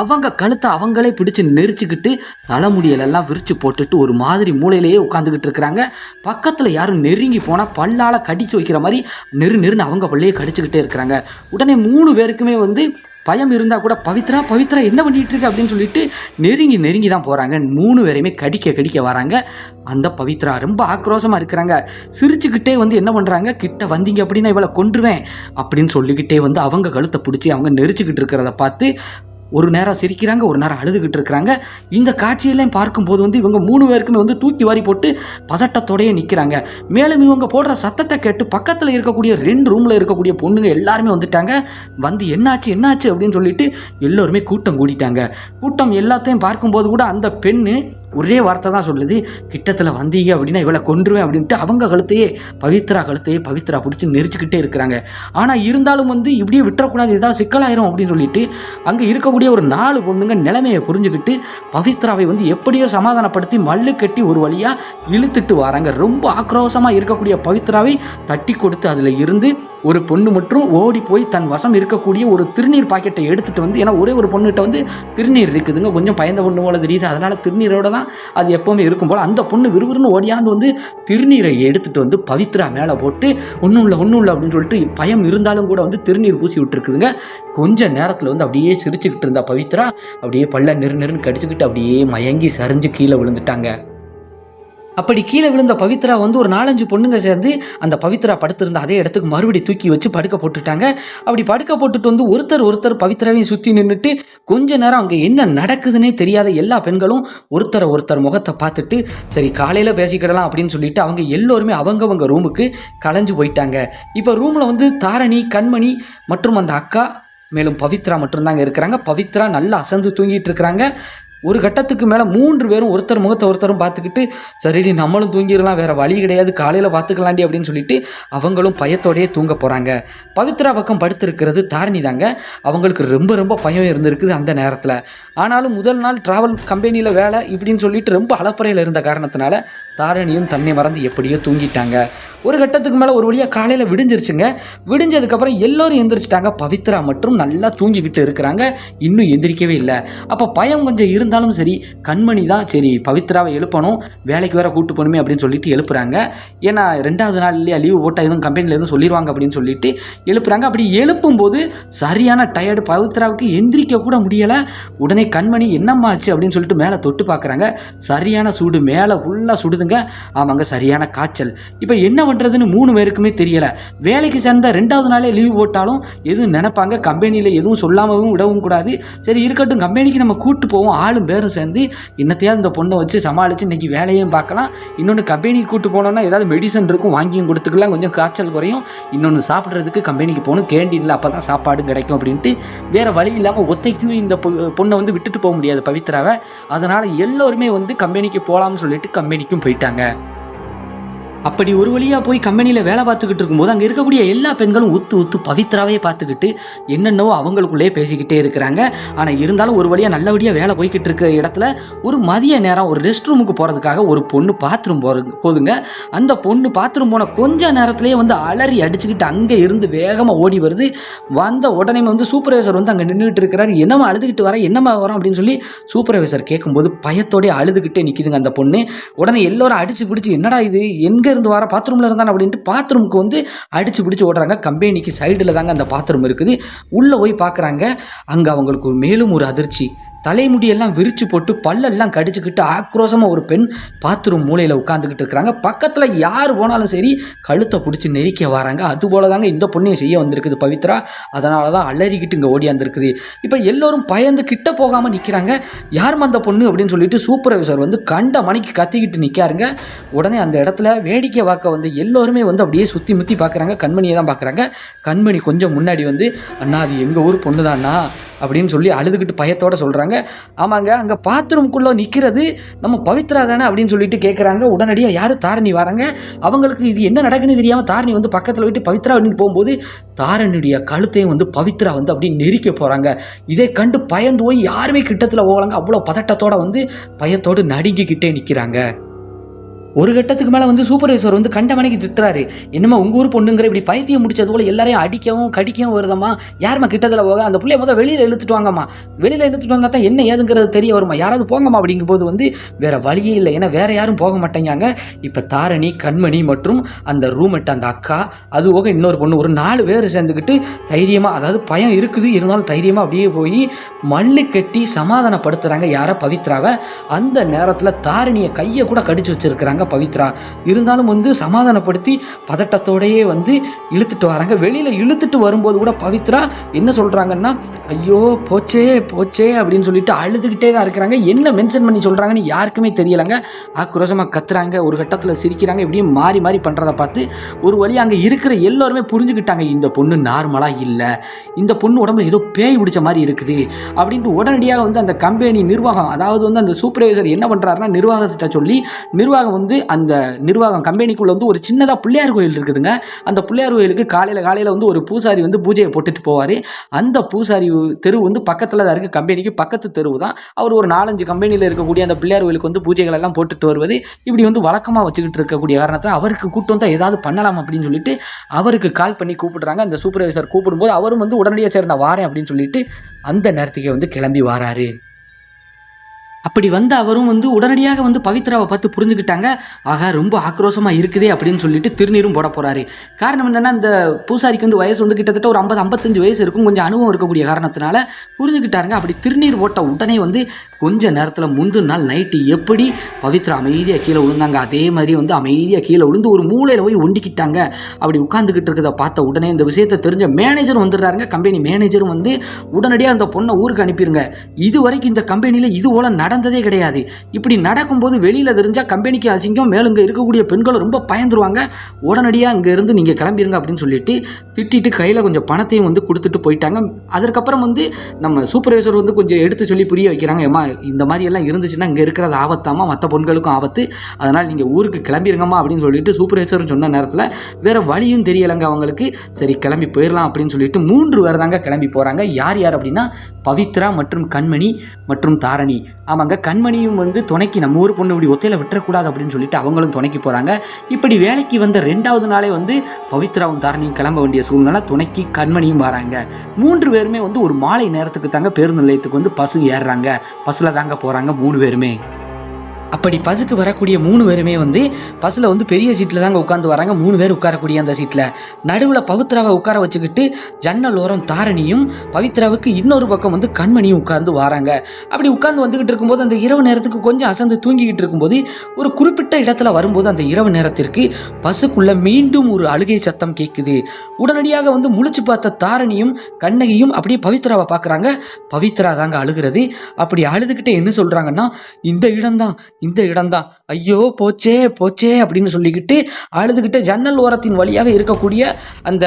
அவங்க கழுத்தை அவங்களே பிடிச்சு நெரிச்சுக்கிட்டு தலைமுடியலெல்லாம் விரிச்சு போட்டுட்டு ஒரு மாதிரி மூலையிலேயே உட்காந்துக்கிட்டு இருக்கிறாங்க. பக்கத்தில் யாரும் நெருங்கி போனால் பல்லால் கடிச்சு வைக்கிற மாதிரி நெரு நெருன்னு அவங்க பள்ளையே கடிச்சுக்கிட்டே இருக்கிறாங்க. உடனே மூணு பேருக்குமே வந்து பயம் இருந்தால் கூட பவித்ரா பவித்ரா என்ன பண்ணிகிட்டு இருக்கு அப்படின்னு சொல்லிட்டு நெருங்கி நெருங்கி தான் போகிறாங்க மூணு பேரையுமே கடிக்க கடிக்க வராங்க. அந்த பவித்ரா ரொம்ப ஆக்ரோஷமாக இருக்கிறாங்க. சிரிச்சுக்கிட்டே வந்து என்ன பண்ணுறாங்க கிட்ட வந்தீங்க அப்படின்னா இவளை கொண்டுருவேன் அப்படின்னு சொல்லிக்கிட்டே வந்து அவங்க கழுத்தை பிடிச்சி அவங்க நெரிச்சுக்கிட்டு இருக்கிறத பார்த்து ஒரு நேரம் சிரிக்கிறாங்க ஒரு நேரம் அழுதுகிட்டு இருக்கிறாங்க இந்த காட்சியெல்லாம் பார்க்கும்போது வந்து இவங்க மூணு பேருக்குமே வந்து தூக்கி வாரி போட்டு பதட்டத்தோடையே நிற்கிறாங்க மேலும் இவங்க போடுற சத்தத்தை கேட்டு பக்கத்தில் இருக்கக்கூடிய ரெண்டு ரூமில் இருக்கக்கூடிய பொண்ணுங்க எல்லாருமே வந்துட்டாங்க. வந்து என்னாச்சு என்னாச்சு? அப்படின்னு சொல்லிட்டு எல்லோருமே கூட்டம் கூடிட்டாங்க. கூட்டம் எல்லாத்தையும் பார்க்கும்போது கூட அந்த பெண்ணு ஒரே வார்த்தை தான் சொல்லுது. கிட்டத்தில் வந்தீங்க அப்படின்னா இவளை கொன்றுவேன் அப்படின்ட்டு அவங்க கழுத்தையே பவித்ரா கழுத்தையே பவித்ரா பிடிச்சி நெரிச்சுக்கிட்டே இருக்கிறாங்க. ஆனால் இருந்தாலும் வந்து இப்படியே விட்டுறக்கூடாது. ஏதாவது சிக்கலாயிரும் அப்படின்னு சொல்லிட்டு அங்கே இருக்கக்கூடிய ஒரு நாலு பொண்ணுங்க நிலைமையை புரிஞ்சுக்கிட்டு பவித்ராவை வந்து எப்படியோ சமாதானப்படுத்தி மல்லு கட்டி ஒரு வழியாக இழுத்துட்டு வராங்க. ரொம்ப ஆக்ரோஷமாக இருக்கக்கூடிய பவித்ராவை தட்டி கொடுத்து அதில் இருந்து ஒரு பொண்ணு மட்டும் ஓடி போய் தன் வசம் இருக்கக்கூடிய ஒரு திருநீர் பாக்கெட்டை எடுத்துகிட்டு வந்து ஏன்னா ஒரே ஒரு பொண்ணுகிட்ட வந்து திருநீர் இருக்குதுங்க. கொஞ்சம் பயந்த பொண்ணு போல தெரியுது. அதனால் திருநீரோட தான் அது எப்போவுமே இருக்கும் போல். அந்த பொண்ணு விறுவிறுன்னு ஓடியாந்து வந்து திருநீரை எடுத்துகிட்டு வந்து பவித்ரா மேலே போட்டு ஒன்றும் இல்லை ஒன்றும் இல்லை அப்படின்னு சொல்லிட்டு பயம் இருந்தாலும் கூட வந்து திருநீர் பூசி விட்டுருக்குதுங்க. கொஞ்ச நேரத்தில் வந்து அப்படியே சிரிச்சுக்கிட்டு இருந்தா பவித்ரா. அப்படியே பல்ல நெரு நெருன்னு கடிச்சுக்கிட்டு அப்படியே மயங்கி சரிஞ்சு கீழே விழுந்துட்டாங்க. அப்படி கீழே விழுந்த பவித்ரா வந்து ஒரு நாலஞ்சு பொண்ணுங்க சேர்ந்து அந்த பவித்ரா படுத்திருந்த அதே இடத்துக்கு மறுபடி தூக்கி வச்சு படுக்க போட்டுட்டாங்க. அப்படி படுக்க போட்டுட்டு வந்து ஒருத்தர் ஒருத்தர் பவித்ராவையும் சுற்றி நின்றுட்டு கொஞ்ச நேரம் அங்கே என்ன நடக்குதுன்னே தெரியாத எல்லா பெண்களும் ஒருத்தரை ஒருத்தர் முகத்தை பார்த்துட்டு சரி காலையில் பேசிக்கிடலாம் அப்படின்னு சொல்லிட்டு அவங்க எல்லோருமே அவங்கவங்க ரூமுக்கு கலைஞ்சு போயிட்டாங்க. இப்போ ரூமில் வந்து தாரணி கண்மணி மற்றும் அந்த அக்கா மேலும் பவித்ரா மட்டும்தாங்க இருக்கிறாங்க. பவித்ரா நல்லா அசந்து தூங்கிட்டு இருக்கிறாங்க. ஒரு கட்டத்துக்கு மேலே மூன்று பேரும் ஒருத்தர் முகத்தை ஒருத்தரும் பார்த்துக்கிட்டு சரிடி நம்மளும் தூங்கிடலாம் வேறு வழி கிடையாது காலையில் பார்த்துக்கலாண்டி அப்படின்னு சொல்லிட்டு அவங்களும் பயத்தோடையே தூங்க போகிறாங்க பவித்ரா பக்கம் படுத்திருக்கிறது தாரணி தாங்க. அவங்களுக்கு ரொம்ப ரொம்ப பயம் இருந்திருக்குது அந்த நேரத்தில். ஆனாலும் முதல் நாள் ட்ராவல் கம்பெனியில் வேலை இப்படின்னு சொல்லிட்டு ரொம்ப அலப்பறையில் இருந்த காரணத்தினால தாரணியும் தன்னை மறந்து எப்படியோ தூங்கிட்டாங்க. ஒரு கட்டத்துக்கு மேலே ஒரு வழியாக காலையில் விடிஞ்சிருச்சுங்க. விடிஞ்சதுக்கப்புறம் எல்லோரும் எந்திரிச்சிட்டாங்க. பவித்ரா மட்டும் நல்லா தூங்கிக்கிட்டு இருக்கிறாங்க. இன்னும் எந்திரிக்கவே இல்லை. அப்போ பயம் கொஞ்சம் இருந்து இருந்தாலும் சரி கண்மணி தான் சரி பவித்ராவை எழுப்பணும் வேலைக்கு வேற கூட்டு போகணுமே அப்படின்னு சொல்லிட்டு எழுப்புறாங்க. ஏன்னா ரெண்டாவது நாள் இல்லையா லீவு போட்டால் எதுவும் கம்பெனியில் எதுவும் சொல்லிடுவாங்க அப்படின்னு சொல்லிட்டு எழுப்புறாங்க. அப்படி எழுப்பும்போது சரியான டயர்டு பவித்ராவுக்கு எந்திரிக்க கூட முடியலை. உடனே கண்மணி என்னம்மா ஆச்சு அப்படின்னு சொல்லிட்டு மேலே தொட்டு பார்க்குறாங்க சரியான சூடு மேலே ஃபுல்லாக சுடுதுங்க. ஆமாங்க சரியான காய்ச்சல். இப்போ என்ன பண்ணுறதுன்னு மூணு பேருக்குமே தெரியலை. வேலைக்கு சேர்ந்த ரெண்டாவது நாளே லீவு போட்டாலும் எதுவும் நினைப்பாங்க. கம்பெனியில் எதுவும் சொல்லாமவும் விடவும் கூடாது. சரி இருக்கட்டும் கம்பெனிக்கு நம்ம கூட்டு போவோம். ஆள் நாலு பேரும் சேர்ந்து இன்னத்தையாவது இந்த பொண்ணை வச்சு சமாளித்து இன்னைக்கு வேலையும் பார்க்கலாம். இன்னொன்று கம்பெனிக்கு கூட்டு போனோன்னா ஏதாவது மெடிசன் இருக்கும் வாங்கியும் கொடுத்துக்கலாம். கொஞ்சம் காய்ச்சல் குறையும். இன்னொன்று சாப்பிட்றதுக்கு கம்பெனிக்கு போகணும். கேண்டீனில் அப்போ தான் சாப்பாடும் கிடைக்கும் அப்படின்ட்டு வேறு வழி இல்லாமல் ஒத்தைக்கும் இந்த பொ- பொண்ணை வந்து விட்டுட்டு போக முடியாது பவித்ராவை. அதனால் எல்லோருமே வந்து கம்பெனிக்கு போகலாம்னு சொல்லிட்டு கம்பெனிக்கும் போயிட்டாங்க. அப்படி ஒரு வழியாக போய் கம்பெனியில் வேலை பார்த்துக்கிட்டு இருக்கும்போது அங்கே இருக்கக்கூடிய எல்லா பெண்களும் உத்து உத்து பவித்ராவே பார்த்துக்கிட்டு என்னென்னவோ அவங்களுக்குள்ளே பேசிக்கிட்டே இருக்கிறாங்க. ஆனால் இருந்தாலும் ஒரு வழியாக நல்லபடியாக வேலை போய்கிட்டு இருக்கிற இடத்துல ஒரு மதிய நேரம் ஒரு ரெஸ்ட் ரூமுக்கு போகிறதுக்காக ஒரு பொண்ணு பாத்ரூம் போகிறது போதுங்க. அந்த பொண்ணு பாத்ரூம் போன கொஞ்ச நேரத்திலேயே வந்து அலறி அடிச்சுக்கிட்டு அங்கே இருந்து வேகமாக ஓடி வருது. வந்த உடனே வந்து சூப்பர்வைசர் வந்து அங்கே நின்றுட்டு இருக்கிறாரு. என்னம்மா அழுதுகிட்டு வர? என்னம்மா வரோம்? அப்படின்னு சொல்லி சூப்பர்வைசர் கேட்கும்போது பயத்தோடய அழுதுகிட்டே நிற்கிதுங்க அந்த பொண்ணு. உடனே எல்லோரும் அடிச்சு பிடிச்சி என்னடா இது? எங்கே இருந்து வர பாத்ரூமில் இருந்தான் அப்படின்ட்டு பாத்ரூமுக்கு வந்து அடிச்சு பிடிச்சி ஓடுறாங்க. கம்பெனிக்கு சைடில் தாங்க அந்த பாத்ரூம் இருக்குது. உள்ளே போய் பார்க்குறாங்க. அங்கே அவங்களுக்கு மேலும் ஒரு அதிர்ச்சி. தலைமுடியெல்லாம் விரிச்சு போட்டு பல்லெல்லாம் கடிச்சுக்கிட்டு ஆக்ரோஷமாக ஒரு பெண் பாத்ரூம் மூலையில் உட்காந்துக்கிட்டு இருக்கிறாங்க. பக்கத்தில் யார் போனாலும் சரி கழுத்தை பிடிச்சி நெரிக்க வராங்க. அதுபோல தாங்க இந்த பொண்ணையும் செய்ய வந்திருக்குது பவித்ரா. அதனால தான் அலறிக்கிட்டு இங்கே ஓடியாந்துருக்குது இப்போ எல்லோரும் பயந்து கிட்ட போகாமல் நிற்கிறாங்க யாரும் அந்த பொண்ணு அப்படின்னு சொல்லிட்டு சூப்பர்வைசர் வந்து கண்ட மணிக்கு கத்திக்கிட்டு நிற்காருங்க உடனே அந்த இடத்துல வேடிக்கை பார்க்க வந்து எல்லோருமே வந்து அப்படியே சுற்றி முற்றி பார்க்குறாங்க கண்மணியை தான் பார்க்குறாங்க கண்மணி கொஞ்சம் முன்னாடி வந்து அண்ணா அது எங்கள் ஊர் பொண்ணு தான்ண்ணா அப்படின்னு சொல்லி அழுதுகிட்டு பயத்தோட சொல்கிறாங்க ஆமாங்க அங்கே பாத்ரூம்குள்ளே நிற்கிறது நம்ம பவித்ரா தானே அப்படின்னு சொல்லிட்டு கேட்குறாங்க உடனடியாக யார் தாரணி வராங்க? அவங்களுக்கு இது என்ன நடக்குன்னு தெரியாமல் தாரணி வந்து பக்கத்தில் விட்டு பவித்ரா அப்படின்னு போகும்போது தாரணியுடைய கழுத்தையும் வந்து பவித்ரா வந்து அப்படியே நெரிக்க போகிறாங்க இதை கண்டு பயந்து போய் யாருமே கிட்டத்தில் போகலாங்க. அவ்வளோ பதட்டத்தோடு வந்து பயத்தோடு நடுங்கிக்கிட்டே நிற்கிறாங்க ஒரு கட்டத்துக்கு மேலே வந்து சூப்பர்வைசர் வந்து கண்ட மணிக்கு திட்டுறாரு. என்னமா உங்கள் ஊர் பொண்ணுங்கிற இப்படி பைத்தியம் முடிச்சது போல எல்லாரையும் அடிக்கவும் கடிக்கவும் வருதம்மா. யாரும்மா கிட்டதில் போக? அந்த பிள்ளைய முதல் வெளியில் இழுத்துட்டு வாங்கம்மா. வெளியில் இழுத்துட்டு வந்தால் தான் என்ன ஏதுங்கிறது தெரிய வருமா யாராவது போங்கம்மா அப்படிங்கும்போது வந்து வேற வழியே இல்லை. ஏன்னா வேற யாரும் போக மாட்டேங்காங்க இப்போ தாரணி கண்மணி மற்றும் அந்த ரூமெட் அந்த அக்கா அது போக இன்னொரு பொண்ணு. ஒரு நாலு பேர் சேர்ந்துக்கிட்டு தைரியமாக அதாவது பயம் இருக்குது இருந்தாலும் தைரியமாக அப்படியே போய் மல்லு கட்டி சமாதானப்படுத்துகிறாங்க யாரை? பவித்ராவை. அந்த நேரத்தில் தாரணியை கையை கூட கடிச்சு வச்சிருக்கிறாங்க பவித்ரா. இருந்தாலும் வந்து சமாதானப்படுத்தி பதட்டத்தோடையே வந்து இழுத்துட்டு வராங்க. வெளியில் இழுத்துட்டு வரும்போது கூட பவித்ரா என்ன சொல்கிறாங்கன்னா ஐயோ போச்சே போச்சே அப்படின்னு சொல்லிட்டு அழுதுகிட்டே தான் இருக்கிறாங்க. என்ன மென்ஷன் பண்ணி சொல்கிறாங்கன்னு யாருக்குமே தெரியலைங்க. ஆக்ரோஷமாக கத்துறாங்க. ஒரு கட்டத்தில் சிரிக்கிறாங்க. இப்படியும் மாறி மாறி பண்ணுறத பார்த்து ஒரு வழி அங்கே இருக்கிற எல்லோருமே புரிஞ்சுக்கிட்டாங்க. இந்த பொண்ணு நார்மலாக இல்லை. இந்த பொண்ணு உடம்புல ஏதோ பேய் பிடிச்ச மாதிரி இருக்குது. அப்படின்ட்டு உடனடியாக வந்து அந்த கம்பெனி நிர்வாகம் அதாவது வந்து அந்த சூப்பர்வைசர் என்ன பண்ணுறாருன்னா நிர்வாகத்திட்ட சொல்லி நிர்வாகம் வந்து அந்த நிர்வாகம் கம்பெனிக்குள்ளே வந்து ஒரு சின்னதாக பிள்ளையார் கோயில் இருக்குதுங்க. அந்த பிள்ளையார் கோயிலுக்கு காலையில் காலையில் வந்து ஒரு பூசாரி வந்து பூஜையை போட்டுட்டு போவார். அந்த பூசாரி தெரு வந்து பக்கத்தில் தான் இருக்குது கம்பெனிக்கு பக்கத்து தெருவு தான் அவர் ஒரு நாலஞ்சு கம்பெனியில் இருக்கக்கூடிய அந்த பிள்ளையார் கோயிலுக்கு வந்து பூஜைகள் எல்லாம் போட்டுட்டு வருவது இப்படி வந்து வழக்கமாக வச்சுக்கிட்டு இருக்கக்கூடிய காரணத்தில் அவருக்கு கூட்டம் வந்தால் ஏதாவது பண்ணலாம் அப்படின்னு சொல்லிட்டு அவருக்கு கால் பண்ணி கூப்பிடுறாங்க. அந்த சூப்பர்வைசர் கூப்பிடும்போது அவரும் வந்து உடனடியாக சேர்ந்த வாரேன் அப்படின்னு சொல்லிட்டு அந்த நேரத்துக்கே வந்து கிளம்பி வராரு. அப்படி வந்த அவரும் வந்து உடனடியாக வந்து பவித்ராவை பார்த்து புரிஞ்சுக்கிட்டாங்க. ஆகா ரொம்ப ஆக்ரோஷமாக இருக்குதே அப்படின்னு சொல்லிட்டு திருநீரும் போட போகிறாரு காரணம் என்னென்னா இந்த பூசாரிக்கு வந்து வயசு வந்து கிட்டத்தட்ட ஒரு ஐம்பது ஐம்பத்தஞ்சு வயசு இருக்கும். கொஞ்சம் அனுபவம் இருக்கக்கூடிய காரணத்தினால புரிஞ்சுக்கிட்டாருங்க. அப்படி திருநீர் போட்ட உடனே வந்து கொஞ்ச நேரத்தில் முந்தின நாள் நைட்டு எப்படி பவித்ரா அமைதியாக கீழே விழுந்தாங்க? அதே மாதிரி வந்து அமைதியாக கீழே விழுந்து ஒரு மூலையில் போய் ஒண்டிக்கிட்டாங்க. அப்படி உட்காந்துக்கிட்டு இருக்கிறத பார்த்த உடனே இந்த விஷயத்தை தெரிஞ்ச மேனேஜரும் வந்துடுறாருங்க. கம்பெனி மேனேஜரும் வந்து உடனடியாக அந்த பொண்ணை ஊருக்கு அனுப்பிடுங்க இது வரைக்கும் இந்த கம்பெனியில் இது போல் நடந்ததே கிடையாது. இப்படி நடக்கும்போது வெளியில் தெரிஞ்சால் கம்பெனிக்கு அசிங்கம் மேலும் இங்கே இருக்கக்கூடிய பெண்களும் ரொம்ப பயந்துருவாங்க. உடனடியாக இங்கேருந்து நீங்கள் கிளம்பிடுங்க அப்படின்னு சொல்லிட்டு திட்டிட்டு கையில் கொஞ்சம் பணத்தையும் வந்து கொடுத்துட்டு போயிட்டாங்க. அதற்கப்புறம் வந்து நம்ம சூப்பர்வைசர் வந்து கொஞ்சம் எடுத்து சொல்லி புரிய வைக்கிறாங்க. ஏம்மா இந்த மாதிரி எல்லாம் இருந்துச்சுன்னா இங்கே இருக்கிறது ஆபத்தாமா மற்ற பொண்களுக்கும் ஆபத்து. அதனால் நீங்கள் ஊருக்கு கிளம்பிருங்கம்மா அப்படின்னு சொல்லிட்டு சூப்பர்வைசரும் சொன்ன நேரத்தில் வேறு வழியும் தெரியலைங்க அவங்களுக்கு. சரி கிளம்பி போயிடலாம் அப்படின்னு சொல்லிட்டு மூன்று பேர் தாங்க கிளம்பி போகிறாங்க யார் யார் அப்படின்னா பவித்ரா மற்றும் கண்மணி மற்றும் தாரணி. ஆமாங்க கண்மணியும் வந்து துணைக்கு நம்ம ஊர் பொண்ணு இப்படி ஒத்தையில் விட்டுறக்கூடாது அப்படின்னு சொல்லிட்டு அவங்களும் துணைக்கு போகிறாங்க இப்படி வேலைக்கு வந்த ரெண்டாவது நாளே வந்து பவித்ராவும் தாரணியும் கிளம்ப வேண்டிய சூழ்நிலை துணைக்கு கண்மணியும் வராங்க. மூன்று பேருமே வந்து ஒரு மாலை நேரத்துக்கு தாங்க பேருந்து நிலையத்துக்கு வந்து பஸ்ஸு ஏறுறாங்க. பஸ்ஸில் தாங்க போகிறாங்க மூணு பேருமே. அப்படி பஸ்ஸுக்கு வரக்கூடிய மூணு பேருமே வந்து பஸ்ஸில் வந்து பெரிய சீட்டில் தாங்க உட்காந்து வராங்க. மூணு பேர் உட்காரக்கூடிய அந்த சீட்டில் நடுவில் பவித்ராவை உட்கார வச்சுக்கிட்டு ஜன்னல் ஓரம் தாரணியும் பவித்ராவுக்கு இன்னொரு பக்கம் வந்து கண்மணியும் உட்கார்ந்து வராங்க. அப்படி உட்காந்து வந்துக்கிட்டு இருக்கும்போது அந்த இரவு நேரத்துக்கு கொஞ்சம் அசந்து தூங்கிக்கிட்டு இருக்கும்போது ஒரு குறிப்பிட்ட இடத்துல வரும்போது அந்த இரவு நேரத்திற்கு பசுக்குள்ளே மீண்டும் ஒரு அழுகை சத்தம் கேட்குது உடனடியாக வந்து முழிச்சு பார்த்த தாரணியும் கண்ணகியும் அப்படியே பவித்ராவை பார்க்குறாங்க பவித்ரா தாங்க அழுகிறது. அப்படி அழுதுகிட்டே என்ன சொல்கிறாங்கன்னா இந்த இடம்தான். இந்த இடம்தான். ஐயோ போச்சே போச்சே அப்படின்னு சொல்லிக்கிட்டு அழுதுகிட்டு ஜன்னல் ஓரத்தின் வழியாக இருக்கக்கூடிய அந்த